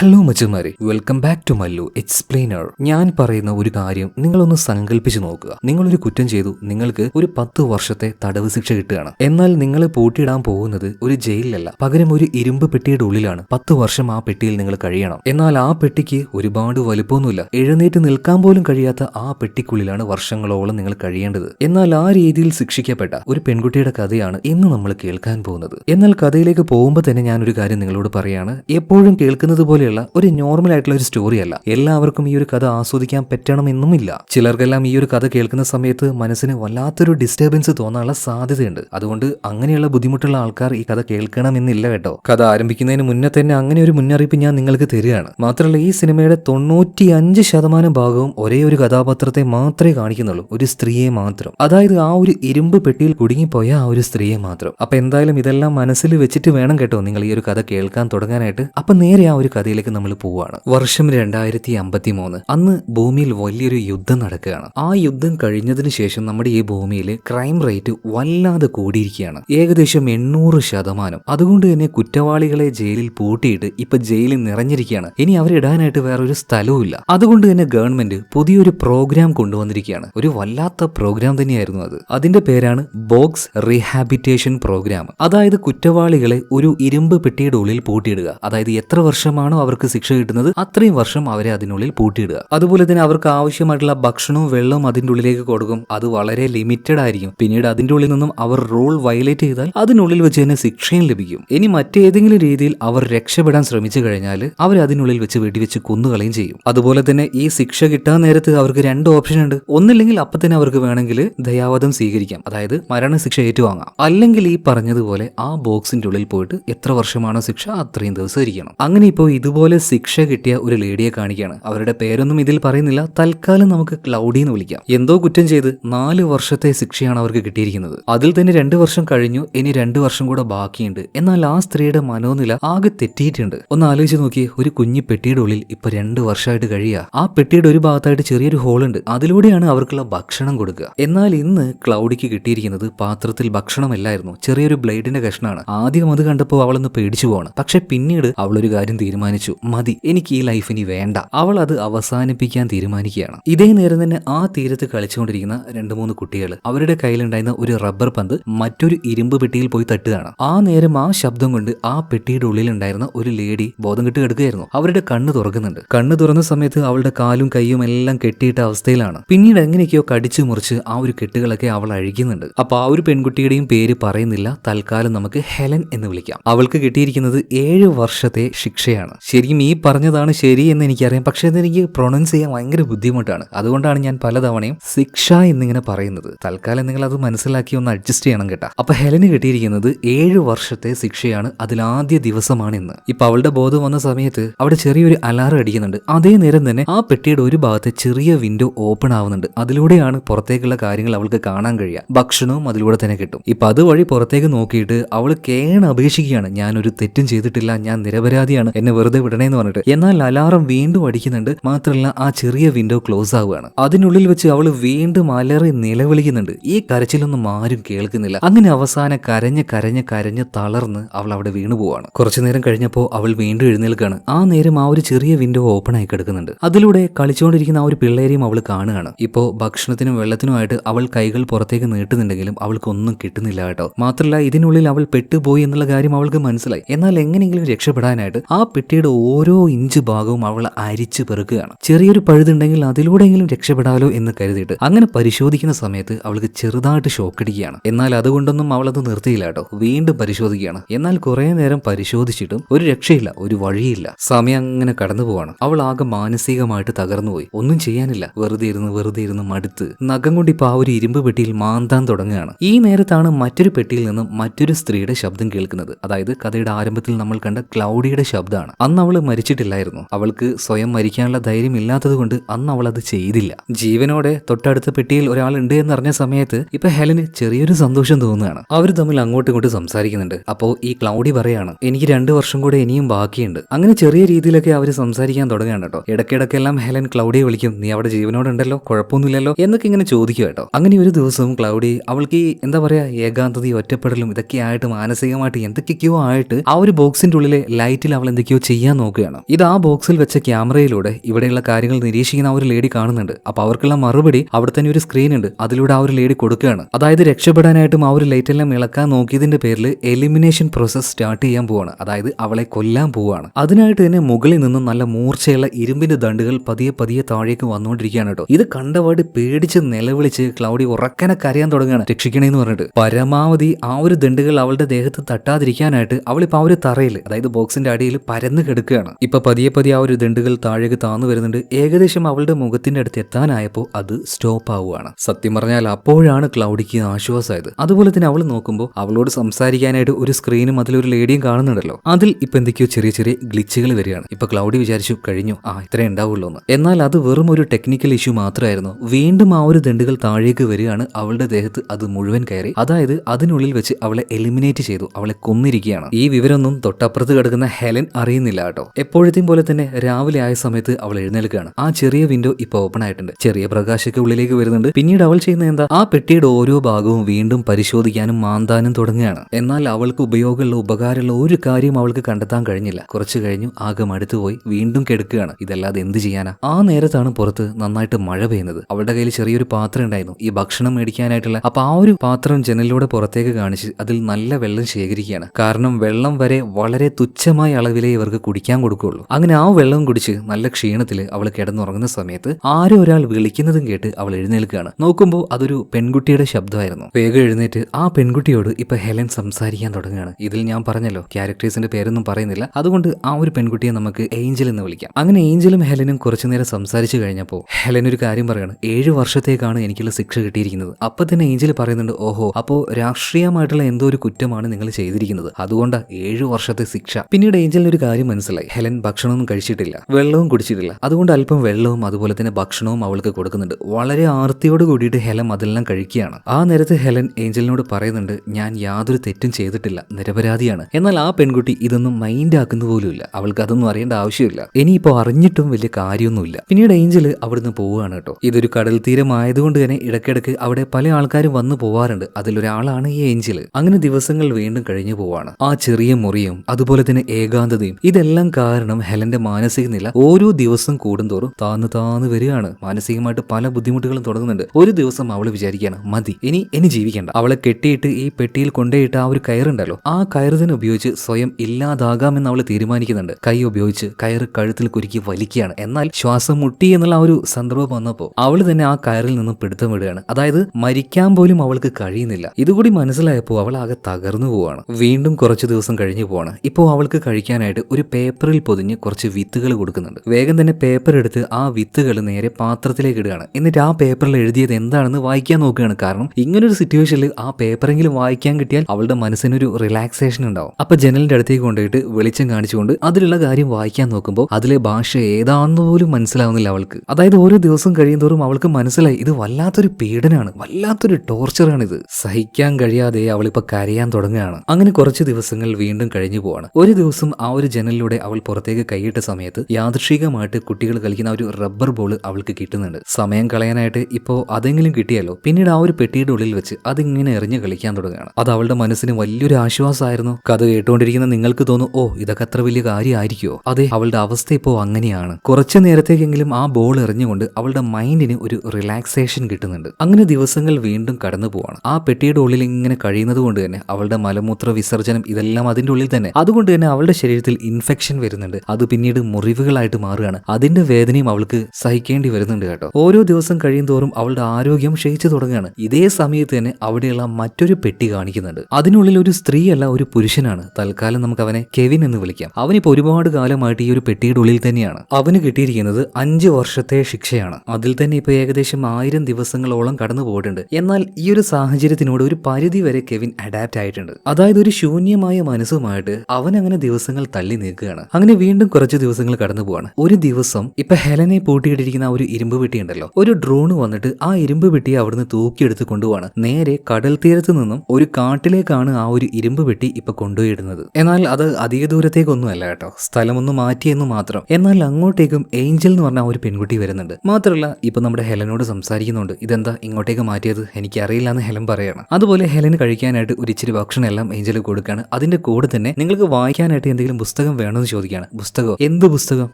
Hello മച്ചുമാരെ welcome back to Mallu explainer ഞാൻ പറയുന്ന ഒരു കാര്യം നിങ്ങളൊന്ന് സങ്കല്പിച്ചു നോക്കുക. നിങ്ങളൊരു കുറ്റം ചെയ്തു നിങ്ങൾക്ക് ഒരു പത്ത് വർഷത്തെ തടവ് ശിക്ഷ കിട്ടുകയാണ്. എന്നാൽ നിങ്ങൾ പൂട്ടിയിടാൻ പോകുന്നത് ഒരു ജയിലിലല്ല. പകരം ഒരു ഇരുമ്പ് പെട്ടിയുടെ ഉള്ളിലാണ്. പത്ത് വർഷം ആ പെട്ടിയിൽ നിങ്ങൾ കഴിയണം. എന്നാൽ ആ പെട്ടിക്ക് ഒരുപാട് വലുപ്പമൊന്നുമില്ല. എഴുന്നേറ്റ് നിൽക്കാൻ പോലും കഴിയാത്ത ആ പെട്ടിക്കുള്ളിലാണ് വർഷങ്ങളോളം നിങ്ങൾ കഴിയേണ്ടത്. എന്നാൽ ആ രീതിയിൽ ശിക്ഷിക്കപ്പെട്ട ഒരു പെൺകുട്ടിയുടെ കഥയാണ് ഇന്ന് നമ്മൾ കേൾക്കാൻ പോകുന്നത്. എന്നാൽ കഥയിലേക്ക് പോകുമ്പോൾ തന്നെ ഞാൻ ഒരു കാര്യം നിങ്ങളോട് പറയാണ്. എപ്പോഴും കേൾക്കുന്നത് പോലെയുള്ള ഒരു നോർമൽ ആയിട്ടുള്ള ഒരു സ്റ്റോറി അല്ല. എല്ലാവർക്കും ഈ ഒരു കഥ ആസ്വദിക്കാൻ പറ്റണമെന്നുമില്ല. ചിലർക്കെല്ലാം ഈ ഒരു കഥ കേൾക്കുന്ന സമയത്ത് മനസ്സിന് വല്ലാത്തൊരു ഡിസ്റ്റർബൻസ് തോന്നാനുള്ള സാധ്യതയുണ്ട്. അതുകൊണ്ട് അങ്ങനെയുള്ള ബുദ്ധിമുട്ടുള്ള ആൾക്കാർ ഈ കഥ കേൾക്കണമെന്നില്ല കേട്ടോ. കഥ ആരംഭിക്കുന്നതിന് മുന്നേ തന്നെ അങ്ങനെ ഒരു മുന്നറിയിപ്പ് ഞാൻ നിങ്ങൾക്ക് തരികയാണ്. മാത്രമല്ല ഈ സിനിമയുടെ തൊണ്ണൂറ്റി അഞ്ച് ശതമാനം ഭാഗവും ഒരേ ഒരു കഥാപാത്രത്തെ മാത്രമേ കാണിക്കുന്നുള്ളൂ. ഒരു സ്ത്രീയെ മാത്രം. അതായത് ആ ഒരു ഇരുമ്പ് പെട്ടിയിൽ കുടുങ്ങിപ്പോയ ആ ഒരു സ്ത്രീയെ മാത്രം. അപ്പൊ എന്തായാലും ഇതെല്ലാം മനസ്സിൽ വെച്ചിട്ട് വേണം കേട്ടോ നിങ്ങൾ ഈ ഒരു കഥ കേൾക്കാൻ തുടങ്ങാനായിട്ട്. അപ്പൊ നേരെ ആ ഒരു കഥയിലേക്ക് നമ്മൾ പോവുകയാണ്. വർഷം രണ്ടായിരത്തി അമ്പത്തി മൂന്ന് അന്ന് ഭൂമിയിൽ വലിയൊരു യുദ്ധം നടക്കുകയാണ്. ആ യുദ്ധം കഴിഞ്ഞതിന് ശേഷം നമ്മുടെ ഈ ഭൂമിയിൽ ക്രൈം റേറ്റ് വല്ലാതെ കൂടിയിരിക്കുകയാണ്. ഏകദേശം എണ്ണൂറ് ശതമാനം. അതുകൊണ്ട് തന്നെ കുറ്റവാളികളെ ജയിലിൽ പൂട്ടിയിട്ട് ഇപ്പൊ ജയിലിൽ നിറഞ്ഞിരിക്കുകയാണ്. ഇനി അവരിടാനായിട്ട് വേറൊരു സ്ഥലവും ഇല്ല. അതുകൊണ്ട് തന്നെ ഗവൺമെന്റ് പുതിയൊരു പ്രോഗ്രാം കൊണ്ടുവന്നിരിക്കുകയാണ്. ഒരു വല്ലാത്ത പ്രോഗ്രാം തന്നെയായിരുന്നു അത്. അതിന്റെ പേരാണ് ബോക്സ് റീഹാബിറ്റേഷൻ പ്രോഗ്രാം അതായത് കുറ്റവാളികളെ ഒരു ഇരുമ്പ് പെട്ടിയുടെ ഉള്ളിൽ പൂട്ടിയിടുക. അതായത് എത്ര വർഷമാണോ അവർക്ക് ശിക്ഷ കിട്ടുന്നത് അത്രയും വർഷം അവരെ അതിനുള്ളിൽ പൂട്ടിയിടുക. അതുപോലെ തന്നെ അവർക്ക് ആവശ്യമായിട്ടുള്ള ഭക്ഷണവും വെള്ളവും അതിന്റെ ഉള്ളിലേക്ക് കൊടുക്കും. അത് വളരെ ലിമിറ്റഡ് ആയിരിക്കും. പിന്നീട് അതിന്റെ ഉള്ളിൽ നിന്നും അവർ റൂൾ വയലേറ്റ് ചെയ്താൽ അതിനുള്ളിൽ വെച്ച് തന്നെ ശിക്ഷയും ലഭിക്കും. ഇനി മറ്റേതെങ്കിലും രീതിയിൽ അവർ രക്ഷപ്പെടാൻ ശ്രമിച്ചു കഴിഞ്ഞാൽ അവർ അതിനുള്ളിൽ വെച്ച് വെടിവെച്ച് കൊന്നുകളയും ചെയ്യും. അതുപോലെ തന്നെ ഈ ശിക്ഷ കിട്ടാൻ നേരത്ത് അവർക്ക് രണ്ട് ഓപ്ഷൻ ഉണ്ട്. ഒന്നില്ലെങ്കിൽ അപ്പൊ തന്നെ അവർക്ക് വേണമെങ്കിൽ ദയാവധം സ്വീകരിക്കാം. അതായത് മരണശിക്ഷ ഏറ്റുവാങ്ങാം. അല്ലെങ്കിൽ ഈ പറഞ്ഞതുപോലെ ആ ബോക്സിന്റെ ഉള്ളിൽ പോയിട്ട് എത്ര വർഷമാണോ ശിക്ഷ അത്രയും ദിവസം ഇരിക്കണം. അങ്ങനെ ഇപ്പോൾ ഇതുപോലെ ശിക്ഷ കിട്ടിയ ഒരു ലേഡിയെ കാണിക്കുകയാണ്. അവരുടെ പേരൊന്നും ഇതിൽ പറയുന്നില്ല. തൽക്കാലം നമുക്ക് ക്ലൗഡി എന്ന് വിളിക്കാം. എന്തോ കുറ്റം ചെയ്ത് നാല് വർഷത്തെ ശിക്ഷയാണ് അവർക്ക് കിട്ടിയിരിക്കുന്നത്. അതിൽ തന്നെ രണ്ട് വർഷം കഴിഞ്ഞു ഇനി രണ്ട് വർഷം കൂടെ ബാക്കിയുണ്ട്. എന്നാൽ ആ സ്ത്രീയുടെ മനോനില ആകെ തെറ്റിയിട്ടുണ്ട്. ഒന്ന് ആലോചിച്ച് നോക്കി ഒരു കുഞ്ഞു പെട്ടിയുടെ ഉള്ളിൽ ഇപ്പൊ രണ്ട് വർഷമായിട്ട് കഴിയുക ആ പെട്ടിയുടെ ഒരു ഭാഗത്തായിട്ട് ചെറിയൊരു ഹോൾ ഉണ്ട് അതിലൂടെയാണ് അവർക്കുള്ള ഭക്ഷണം കൊടുക്കുക. എന്നാൽ ഇന്ന് ക്ലൗഡിക്ക് കിട്ടിയിരിക്കുന്നത് പാത്രത്തിൽ ഭക്ഷണമല്ലായിരുന്നു. ചെറിയൊരു ബ്ലേഡിന്റെ കഷ്ണമാണ്. ആദ്യം അത് കണ്ടപ്പോൾ അവളൊന്ന് പേടിച്ചു പോവാണ്. പക്ഷെ പിന്നീട് അവളൊരു കാര്യം തീരുമാനിച്ചു. മതി എനിക്ക് ഈ ലൈഫ് ഇനി വേണ്ട. അവൾ അത് അവസാനിപ്പിക്കാൻ തീരുമാനിക്കുകയാണ്. ഇതേ നേരം തന്നെ ആ തീരത്ത് കളിച്ചുകൊണ്ടിരിക്കുന്ന രണ്ട് മൂന്ന് കുട്ടികൾ അവരുടെ കയ്യിലുണ്ടായിരുന്ന ഒരു റബ്ബർ പന്ത് മറ്റൊരു ഇരുമ്പ് പെട്ടിയിൽ പോയി തട്ടുകയാണ്. ആ നേരം ആ ശബ്ദം കൊണ്ട് ആ പെട്ടിയുടെ ഉള്ളിലുണ്ടായിരുന്ന ഒരു ലേഡി ബോധം കെട്ട് കിടക്കുകയായിരുന്നു. അവരുടെ കണ്ണ് തുറക്കുന്നുണ്ട്. കണ്ണ് തുറന്ന സമയത്ത് അവളുടെ കാലും കൈയും എല്ലാം കെട്ടിയിട്ട അവസ്ഥയിലാണ്. പിന്നീട് എങ്ങനെയൊക്കെയോ കടിച്ചു മുറിച്ച് ആ ഒരു കെട്ടുകളൊക്കെ അവൾ അഴിക്കുന്നുണ്ട്. അപ്പൊ ആ ഒരു പെൺകുട്ടിയുടെയും പേര് പറയുന്നില്ല. തൽക്കാലം നമുക്ക് ഹെലൻ എന്ന് വിളിക്കാം. അവൾക്ക് കിട്ടിയിരിക്കുന്നത് ഏഴ് വർഷത്തെ ശിക്ഷയാണ്. ശരിക്കും ഈ പറഞ്ഞതാണ് ശരി എന്ന് എനിക്കറിയാം. പക്ഷേ അതെനിക്ക് പ്രൊണൗൺസ് ചെയ്യാൻ ഭയങ്കര ബുദ്ധിമുട്ടാണ്. അതുകൊണ്ടാണ് ഞാൻ പലതവണയും ശിക്ഷ എന്നിങ്ങനെ പറയുന്നത്. തൽക്കാലം നിങ്ങൾ അത് മനസ്സിലാക്കി ഒന്ന് അഡ്ജസ്റ്റ് ചെയ്യണം കേട്ടാ. അപ്പൊ ഹെലന് കിട്ടിയിരിക്കുന്നത് ഏഴ് വർഷത്തെ ശിക്ഷയാണ്. അതിലാദ്യ ദിവസമാണ് ഇന്ന് ഇപ്പൊ അവളുടെ ബോധം വന്ന സമയത്ത് അവിടെ ചെറിയൊരു അലാറം അടിക്കുന്നുണ്ട്. അതേ നേരം തന്നെ ആ പെട്ടിയുടെ ഒരു ഭാഗത്തെ ചെറിയ വിൻഡോ ഓപ്പൺ ആവുന്നുണ്ട്. അതിലൂടെയാണ് പുറത്തേക്കുള്ള കാര്യങ്ങൾ അവൾക്ക് കാണാൻ കഴിയുക. ഭക്ഷണവും അതിലൂടെ തന്നെ കിട്ടും. ഇപ്പൊ അതുവഴി പുറത്തേക്ക് നോക്കിയിട്ട് അവൾ കേണ അപേക്ഷിക്കുകയാണ്. ഞാൻ ഒരു തെറ്റും ചെയ്തിട്ടില്ല. ഞാൻ നിരപരാധിയാണ്. എന്നെ വെറുതെ വിടണേന്ന് പറഞ്ഞിട്ട്. എന്നാൽ അലാറം വീണ്ടും അടിക്കുന്നുണ്ട്. മാത്രമല്ല ആ ചെറിയ വിൻഡോ ക്ലോസ് ആവുകയാണ്. അതിനുള്ളിൽ വെച്ച് അവൾ വീണ്ടും അലറി നിലവിളിക്കുന്നുണ്ട്. ഈ കരച്ചിലൊന്നും ആരും കേൾക്കുന്നില്ല. അങ്ങനെ അവസാനം കരഞ്ഞ് കരഞ്ഞ് കരഞ്ഞ് തളർന്ന് അവൾ അവിടെ വീണു പോവാണ്. കുറച്ചു നേരം കഴിഞ്ഞപ്പോൾ അവൾ വീണ്ടും എഴുന്നേൽക്കാണ്. ആ നേരം ആ ഒരു ചെറിയ വിൻഡോ ഓപ്പൺ ആയി കിടക്കുന്നുണ്ട്. അതിലൂടെ കളിച്ചുകൊണ്ടിരിക്കുന്ന ആ ഒരു പിള്ളേരെയും അവൾ കാണുകയാണ്. ഇപ്പോൾ ഭക്ഷണത്തിനും വെള്ളത്തിനുമായിട്ട് അവൾ കൈകൾ പുറത്തേക്ക് നീട്ടുന്നുണ്ടെങ്കിലും അവൾക്കൊന്നും കിട്ടുന്നില്ല കേട്ടോ. മാത്രമല്ല ഇതിനുള്ളിൽ അവൾ പെട്ടുപോയി എന്നുള്ള കാര്യം അവൾക്ക് മനസ്സിലായി. എന്നാൽ എങ്ങനെയെങ്കിലും രക്ഷപ്പെടാനായിട്ട് ആ പെട്ടിയുടെ ഓരോ ഇഞ്ച് ഭാഗവും അവൾ അരിച്ചു പെറുക്കുകയാണ്. ചെറിയൊരു പഴുതുണ്ടെങ്കിൽ അതിലൂടെയെങ്കിലും രക്ഷപ്പെടാലോ എന്ന് കരുതിയിട്ട് അങ്ങനെ പരിശോധിക്കുന്ന സമയത്ത് അവൾക്ക് ചെറുതായിട്ട് ഷോക്ക് അടിക്കുകയാണ്. എന്നാൽ അതുകൊണ്ടൊന്നും അവൾ അത് നിർത്തിയില്ല കേട്ടോ. വീണ്ടും പരിശോധിക്കുകയാണ്. എന്നാൽ കുറെ നേരം പരിശോധിച്ചിട്ടും ഒരു രക്ഷയില്ല ഒരു വഴിയില്ല. സമയം അങ്ങനെ കടന്നു പോവാണ്. അവൾ ആകെ മാനസികമായിട്ട് തകർന്നുപോയി ഒന്നും ചെയ്യാനില്ല. വെറുതെ ഇരുന്ന് വെറുതെ ഇരുന്ന് മടുത്ത് നഖം കൊണ്ട് ഇപ്പൊ ആ ഒരു ഇരുമ്പ് പെട്ടിയിൽ മാന്താൻ തുടങ്ങുകയാണ്. ഈ നേരത്താണ് മറ്റൊരു പെട്ടിയിൽ നിന്നും മറ്റൊരു സ്ത്രീയുടെ ശബ്ദം കേൾക്കുന്നത്. അതായത് കഥയുടെ ആരംഭത്തിൽ നമ്മൾ കണ്ട ക്ലൗഡിയുടെ ശബ്ദമാണ്. അന്ന് അവൾ മരിച്ചിട്ടില്ലായിരുന്നു. അവൾക്ക് സ്വയം മരിക്കാനുള്ള ധൈര്യം ഇല്ലാത്തത് കൊണ്ട് അന്ന് അവൾ അത് ചെയ്തില്ല. ജീവനോടെ തൊട്ടടുത്ത പെട്ടിയിൽ ഒരാൾ ഉണ്ട് എന്ന് അറിഞ്ഞ സമയത്ത് ഇപ്പൊ ഹെലന് ചെറിയൊരു സന്തോഷം തോന്നുകയാണ്. അവർ തമ്മിൽ അങ്ങോട്ടും ഇങ്ങോട്ടും സംസാരിക്കുന്നുണ്ട്. അപ്പോൾ ഈ ക്ലൗഡി പറയാണ് എനിക്ക് രണ്ട് വർഷം കൂടെ ഇനിയും ബാക്കിയുണ്ട്. അങ്ങനെ ചെറിയ രീതിയിലൊക്കെ അവർ സംസാരിക്കാൻ തുടങ്ങുകയാണ് കേട്ടോ. ഇടയ്ക്കിടയ്ക്കെല്ലാം ഹെലൻ ക്ലൗഡിയെ വിളിക്കും നീ അവിടെ ജീവനോടെ ഉണ്ടല്ലോ കുഴപ്പമൊന്നുമില്ലല്ലോ? എന്നൊക്കെ ഇങ്ങനെ ചോദിക്കും കേട്ടോ. അങ്ങനെ ഒരു ദിവസം ക്ലൗഡി അവൾക്ക് ഈ എന്താ പറയാ ഏകാന്തതയും ഒറ്റപ്പെടലും ഇതൊക്കെ ആയിട്ട് മാനസികമായിട്ട് എന്തൊക്കെയോ ആയിട്ട് ആ ഒരു ബോക്സിന്റെ ഉള്ളിലെ ലൈറ്റിൽ അവൾ എന്തൊക്കെയോ ചെയ്യാൻ ചെയ്യാൻ നോക്കുകയാണ്. ഇത് ആ ബോക്സിൽ വെച്ച ക്യാമറയിലൂടെ ഇവിടെയുള്ള കാര്യങ്ങൾ നിരീക്ഷിക്കുന്ന ആ ഒരു ലേഡി കാണുന്നുണ്ട്. അപ്പൊ അവർക്കുള്ള മറുപടി അവിടെ തന്നെ ഒരു സ്ക്രീൻ ഉണ്ട്. അതിലൂടെ ആ ഒരു ലേഡി കൊടുക്കുകയാണ്. അതായത് രക്ഷപ്പെടാനായിട്ടും ആ ഒരു ലൈറ്റ് എല്ലാം ഇളക്കാൻ നോക്കിയതിന്റെ പേരിൽ എലിമിനേഷൻ പ്രോസസ് സ്റ്റാർട്ട് ചെയ്യാൻ പോവാണ്. അതായത് അവളെ കൊല്ലാൻ പോവാണ്. അതിനായിട്ട് തന്നെ മുകളിൽ നിന്നും നല്ല മൂർച്ചയുള്ള ഇരുമ്പിന്റെ ദണ്ടുകൾ പതിയെ പതിയെ താഴേക്ക് വന്നുകൊണ്ടിരിക്കുകയാണ് കേട്ടോ. ഇത് കണ്ടപാട് പേടിച്ച് നിലവിളിച്ച് ക്ലൗഡി ഉറക്കനെ കരയാൻ തുടങ്ങുകയാണ്. രക്ഷിക്കണേന്ന് പറഞ്ഞിട്ട് പരമാവധി ആ ഒരു ദണ്ടുകൾ അവളുടെ ദേഹത്ത് തട്ടാതിരിക്കാനായിട്ട് അവളിപ്പോ ആ ഒരു തറയിൽ അതായത് ബോക്സിന്റെ അടിയിൽ പരന്ന് കിടക്കുകയാണ് ഇപ്പൊ പതിയെ പതിയെ ആ ഒരു ദണ്ടുകൾ താഴേക്ക് താന്നു വരുന്നുണ്ട്. ഏകദേശം അവളുടെ മുഖത്തിന്റെ അടുത്ത് എത്താനായപ്പോൾ അത് സ്റ്റോപ്പ് ആവുകയാണ്. സത്യം പറഞ്ഞാൽ അപ്പോഴാണ് ക്ലൗഡിക്ക് ആശ്വാസമായത്. അതുപോലെ തന്നെ അവൾ നോക്കുമ്പോൾ അവളോട് സംസാരിക്കാനായിട്ട് ഒരു സ്ക്രീനും അതിലൊരു ലേഡിയും കാണുന്നുണ്ടല്ലോ. അതിൽ ഇപ്പൊ എന്തൊക്കെയോ ചെറിയ ചെറിയ ഗ്ലിച്ചുകൾ വരികയാണ്. ഇപ്പൊ ക്ലൗഡി വിചാരിച്ചു കഴിഞ്ഞു ആ ഇത്രേ ഉണ്ടാവുള്ളൂ എന്ന് എന്നാൽ അത് വെറും ഒരു ടെക്നിക്കൽ ഇഷ്യൂ മാത്രമായിരുന്നു. വീണ്ടും ആ ഒരു ദണ്ടുകൾ താഴേക്ക് വരികയാണ് അവളുടെ ദേഹത്ത് അത് മുഴുവൻ കയറി. അതായത് അതിനുള്ളിൽ വെച്ച് അവളെ എലിമിനേറ്റ് ചെയ്തു അവളെ കൊന്നിരിക്കുകയാണ്. ഈ വിവരമൊന്നും തൊട്ടപ്പുറത്ത് കിടക്കുന്ന ഹെലൻ അറിയുന്നില്ല. കേട്ടോ. എപ്പോഴത്തെയും പോലെ തന്നെ രാവിലെ ആയ സമയത്ത് അവൾ എഴുന്നേൽക്കുകയാണ്. ആ ചെറിയ വിൻഡോ ഇപ്പൊ ഓപ്പൺ ആയിട്ടുണ്ട്. ചെറിയ പ്രകാശമൊക്കെ ഉള്ളിലേക്ക് വരുന്നുണ്ട്. പിന്നീട് അവൾ ചെയ്യുന്ന എന്താ? ആ പെട്ടിയുടെ ഓരോ ഭാഗവും വീണ്ടും പരിശോധിക്കാനും മാന്താനും തുടങ്ങുകയാണ്. എന്നാൽ അവൾക്ക് ഉപയോഗമുള്ള ഉപകാരമുള്ള ഒരു കാര്യം അവൾക്ക് കണ്ടെത്താൻ കഴിഞ്ഞില്ല. കുറച്ചു കഴിഞ്ഞു ആകെ മടുത്തുപോയി. വീണ്ടും കെടുക്കുകയാണ്. ഇതല്ലാതെ എന്ത് ചെയ്യാനാ? ആ നേരത്താണ് പുറത്ത് നന്നായിട്ട് മഴ പെയ്യുന്നത്. അവളുടെ കയ്യിൽ ചെറിയൊരു പാത്രം ഉണ്ടായിരുന്നു. ഈ ഭക്ഷണം മേടിക്കാനായിട്ടുള്ള അപ്പൊ ആ ഒരു പാത്രം ജനലിലൂടെ പുറത്തേക്ക് കാണിച്ച് അതിൽ നല്ല വെള്ളം ശേഖരിക്കുകയാണ്. കാരണം വെള്ളം വരെ വളരെ തുച്ഛമായ അളവിലേ ഇവർക്ക് കുടിക്കാൻ കൊടുക്കുകയുള്ളൂ. അങ്ങനെ ആ വെള്ളം കുടിച്ച് നല്ല ക്ഷീണത്തിൽ അവൾ കിടന്നുറങ്ങുന്ന സമയത്ത് ആരോ ഒരാൾ വിളിക്കുന്നതും കേട്ട് അവൾ എഴുന്നേൽക്കുകയാണ്. നോക്കുമ്പോൾ അതൊരു പെൺകുട്ടിയുടെ ശബ്ദമായിരുന്നു. വേഗം എഴുന്നേറ്റ് ആ പെൺകുട്ടിയോട് ഇപ്പൊ ഹെലൻ സംസാരിക്കാൻ തുടങ്ങുകയാണ്. ഇതിൽ ഞാൻ പറഞ്ഞല്ലോ ക്യാരക്ടേഴ്സിന്റെ പേരൊന്നും പറയുന്നില്ല. അതുകൊണ്ട് ആ ഒരു പെൺകുട്ടിയെ നമുക്ക് ഏഞ്ചൽ എന്ന് വിളിക്കാം. അങ്ങനെ ഏഞ്ചലും ഹെലനും കുറച്ചു നേരം സംസാരിച്ചു കഴിഞ്ഞപ്പോൾ ഹെലൻ ഒരു കാര്യം പറയാണ്. ഏഴ് വർഷത്തേക്കാണ് എനിക്കുള്ള ശിക്ഷ കിട്ടിയിരിക്കുന്നത്. അപ്പൊ തന്നെ ഏഞ്ചൽ പറയുന്നുണ്ട് ഓഹോ അപ്പോ രാഷ്ട്രീയമായിട്ടുള്ള എന്തോ ഒരു കുറ്റമാണ് നിങ്ങൾ ചെയ്തിരിക്കുന്നത്. അതുകൊണ്ട് ഏഴു വർഷത്തെ ശിക്ഷ. പിന്നീട് ഏഞ്ചലിന് ഒരു കാര്യം മനസ്സിലായി. ഹെലൻ ഭക്ഷണമൊന്നും കഴിച്ചിട്ടില്ല. വെള്ളവും കുടിച്ചിട്ടില്ല. അതുകൊണ്ട് അല്പം വെള്ളവും അതുപോലെ തന്നെ ഭക്ഷണവും അവൾക്ക് കൊടുക്കുന്നുണ്ട്. വളരെ ആർത്തിയോട് കൂടിയിട്ട് ഹെലൻ അതെല്ലാം കഴിക്കുകയാണ്. ആ നേരത്ത് ഹെലൻ ഏഞ്ചലിനോട് പറയുന്നുണ്ട് ഞാൻ യാതൊരു തെറ്റും ചെയ്തിട്ടില്ല. നിരപരാധിയാണ്. എന്നാൽ ആ പെൺകുട്ടി ഇതൊന്നും മൈൻഡ് ആക്കുന്ന പോലുമില്ല. അവൾക്ക് അതൊന്നും അറിയേണ്ട ആവശ്യമില്ല. ഇനിയിപ്പോ അറിഞ്ഞിട്ടും വലിയ കാര്യമൊന്നുമില്ല. പിന്നീട് ഏഞ്ചൽ അവിടുന്ന് പോവുകയാണ് കേട്ടോ. ഇതൊരു കടൽ തീരമായതുകൊണ്ട് തന്നെ ഇടയ്ക്കിടയ്ക്ക് അവിടെ പല ആൾക്കാരും വന്നു പോവാറുണ്ട്. അതിലൊരാളാണ് ഈ ഏഞ്ചൽ അങ്ങനെ ദിവസങ്ങൾ വീണ്ടും കഴിഞ്ഞു പോവാണ്. ആ ചെറിയ മുറിയും അതുപോലെ തന്നെ ഏകാന്തതയും ഇതെല്ലാം കാരണം ഹെലന്റെ മാനസിക നില ഓരോ ദിവസം കൂടുന്തോറും താന്ന് താന്ന് വരികയാണ്. മാനസികമായിട്ട് പല ബുദ്ധിമുട്ടുകളും തുടങ്ങുന്നുണ്ട്. ഒരു ദിവസം അവൾ വിചാരിക്കുകയാണ് മതി ഇനി ഇനി ജീവിക്കേണ്ട. അവളെ കെട്ടിയിട്ട് ഈ പെട്ടിയിൽ കൊണ്ടേയിട്ട് ആ ഒരു കയറുണ്ടല്ലോ ആ കയറ് തന്നെ ഉപയോഗിച്ച് സ്വയം ഇല്ലാതാകാമെന്ന് അവൾ തീരുമാനിക്കുന്നുണ്ട്. കൈ ഉപയോഗിച്ച് കയറ് കഴുത്തിൽ കുരുക്കി വലിക്കുകയാണ്. എന്നാൽ ശ്വാസം മുട്ടി എന്നുള്ള ആ ഒരു സന്ദർഭം വന്നപ്പോൾ അവൾ തന്നെ ആ കയറിൽ നിന്നും പിടുത്തം വിടുകയാണ്. അതായത് മരിക്കാൻ പോലും അവൾക്ക് കഴിയുന്നില്ല. ഇതുകൂടി മനസ്സിലായപ്പോൾ അവൾ ആകെ തകർന്നു പോവാണ്. വീണ്ടും കുറച്ച് ദിവസം കഴിഞ്ഞു പോവാണ്. ഇപ്പോൾ അവൾക്ക് കഴിക്കാനായിട്ട് ഒരു പേപ്പറിൽ പൊതിഞ്ഞ് കുറച്ച് വിത്തുകൾ കൊടുക്കുന്നുണ്ട്. വേഗം തന്നെ പേപ്പർ എടുത്ത് ആ വിത്തുകൾ നേരെ പാത്രത്തിലേക്ക് ഇടുകയാണ്. എന്നിട്ട് ആ പേപ്പറിൽ എഴുതിയത് എന്താണെന്ന് വായിക്കാൻ നോക്കുകയാണ്. കാരണം ഇങ്ങനൊരു സിറ്റുവേഷനിൽ ആ പേപ്പറെങ്കിലും വായിക്കാൻ കിട്ടിയാൽ അവളുടെ മനസ്സിനൊരു റിലാക്സേഷൻ ഉണ്ടാവും. അപ്പൊ ജനലിന്റെ അടുത്തേക്ക് കൊണ്ടുപോയിട്ട് വെളിച്ചം കാണിച്ചുകൊണ്ട് അതിലുള്ള കാര്യം വായിക്കാൻ നോക്കുമ്പോൾ അതിലെ ഭാഷ ഏതാണെന്ന് പോലും മനസ്സിലാവുന്നില്ല അവൾക്ക്. അതായത് ഓരോ ദിവസം കഴിയുന്തോറും അവൾക്ക് മനസ്സിലായി ഇത് വല്ലാത്തൊരു പീഡനാണ് വല്ലാത്തൊരു ടോർച്ചറാണ് ഇത് സഹിക്കാൻ കഴിയാതെ അവളിപ്പോ കരയാൻ തുടങ്ങുകയാണ്. അങ്ങനെ കുറച്ച് ദിവസങ്ങൾ വീണ്ടും കഴിഞ്ഞു പോവാണ്. ഒരു ദിവസം ആ ഒരു ജനലിലൂടെ അവൾ പുറത്തേക്ക് കൈയിട്ട സമയത്ത് യാദൃശികമായിട്ട് കുട്ടികൾ കളിക്കുന്ന ഒരു റബ്ബർ ബോൾ അവൾക്ക് കിട്ടുന്നുണ്ട്. സമയം കളയാനായിട്ട് ഇപ്പോ അതെങ്കിലും കിട്ടിയല്ലോ പിന്നീട് ആ ഒരു പെട്ടിയുടെ ഉള്ളിൽ വെച്ച് അതിങ്ങനെ എറിഞ്ഞ് കളിക്കാൻ തുടങ്ങുകയാണ്. അത് അവളുടെ മനസ്സിന് വലിയൊരു ആശ്വാസമായിരുന്നു. കഥ കേട്ടുകൊണ്ടിരിക്കുന്ന നിങ്ങൾക്ക് തോന്നും ഓ ഇതൊക്കെ അത്ര വലിയ കാര്യമായിരിക്കുമോ അതെ അവളുടെ അവസ്ഥ ഇപ്പോൾ അങ്ങനെയാണ്. കുറച്ചു നേരത്തേക്കെങ്കിലും ആ ബോൾ എറിഞ്ഞുകൊണ്ട് അവളുടെ മൈൻഡിന് ഒരു റിലാക്സേഷൻ കിട്ടുന്നുണ്ട്. അങ്ങനെ ദിവസങ്ങൾ വീണ്ടും കടന്നു പോവാണ്. ആ പെട്ടിയുടെ ഉള്ളിൽ ഇങ്ങനെ കഴിയുന്നത് കൊണ്ട് തന്നെ അവളുടെ മലമൂത്ര വിസർജനം ഇതെല്ലാം അതിന്റെ ഉള്ളിൽ തന്നെ. അതുകൊണ്ട് തന്നെ അവളുടെ ശരീരത്തിൽ ഇൻഫെക്ഷൻ വരുന്നുണ്ട്. അത് പിന്നീട് മുറിവുകളായിട്ട് മാറുകയാണ്. അതിന്റെ വേദനയും അവൾക്ക് സഹിക്കേണ്ടി വരുന്നുണ്ട് കേട്ടോ. ഓരോ ദിവസം കഴിയുന്തോറും അവളുടെ ആരോഗ്യം ക്ഷയിച്ചു തുടങ്ങുകയാണ്. ഇതേ സമയത്ത് തന്നെ അവിടെയുള്ള മറ്റൊരു പെട്ടി കാണിക്കുന്നുണ്ട്. അതിനുള്ളിൽ ഒരു സ്ത്രീയല്ല ഒരു പുരുഷനാണ്. തൽക്കാലം നമുക്ക് അവനെ കെവിൻ എന്ന് വിളിക്കാം. അവനിപ്പോ ഒരുപാട് കാലമായിട്ട് ഈ ഒരു പെട്ടിയുടെ ഉള്ളിൽ തന്നെയാണ്. അവന് കിട്ടിയിരിക്കുന്നത് അഞ്ച് വർഷത്തെ ശിക്ഷയാണ്. അതിൽ തന്നെ ഇപ്പൊ ഏകദേശം ആയിരം ദിവസങ്ങളോളം കടന്നു പോയിട്ടുണ്ട്. എന്നാൽ ഈ ഒരു സാഹചര്യത്തിനോട് ഒരു പരിധി വരെ കെവിൻ അഡാപ്റ്റ് ആയിട്ടുണ്ട്. അതായത് ഒരു ശൂന്യമായ മനസ്സുമായിട്ട് അവൻ അങ്ങനെ ദിവസങ്ങൾ തള്ളി നീക്കുകയാണ് അങ്ങനെ വീണ്ടും കുറച്ച് ദിവസങ്ങൾ കടന്നു പോവാണ്. ഒരു ദിവസം ഇപ്പൊ ഹെലനെ പൂട്ടിയിട്ടിരിക്കുന്ന ഒരു ഇരുമ്പ് പെട്ടി ഉണ്ടല്ലോ. ഒരു ഡ്രോൺ വന്നിട്ട് ആ ഇരുമ്പ് പെട്ടി അവിടുന്ന് തൂക്കിയെടുത്ത് കൊണ്ടുപോവാണ്. നേരെ കടൽ തീരത്ത് നിന്നും ഒരു കാട്ടിലേക്കാണ് ആ ഒരു ഇരുമ്പ് പെട്ടി ഇപ്പൊ കൊണ്ടുപോയിടുന്നത്. എന്നാൽ അത് അധിക ദൂരത്തേക്കൊന്നും അല്ല കേട്ടോ. സ്ഥലമൊന്ന് മാറ്റിയെന്ന് മാത്രം. എന്നാൽ അങ്ങോട്ടേക്കും ഏഞ്ചൽ എന്ന് പറഞ്ഞ ഒരു പെൺകുട്ടി വരുന്നുണ്ട്. മാത്രമല്ല ഇപ്പൊ നമ്മുടെ ഹെലനോട് സംസാരിക്കുന്നുണ്ട്. ഇതെന്താ ഇങ്ങോട്ടേക്ക് മാറ്റിയത്? എനിക്കറിയില്ല എന്ന് ഹെലൻ പറയാണ്. അതുപോലെ ഹെലന് കഴിക്കാനായിട്ട് ഒരു ഇച്ചിരി ഭക്ഷണം എല്ലാം ഏഞ്ചൽ കൊടുക്കുകയാണ് അതിന്റെ കൂടെ തന്നെ നിങ്ങൾക്ക് വായിക്കാനായിട്ട് എന്തെങ്കിലും പുസ്തകം വേണമെന്ന് എന്ന് ചോദിക്കുകയാണ്. പുസ്തകം? എന്ത് പുസ്തകം?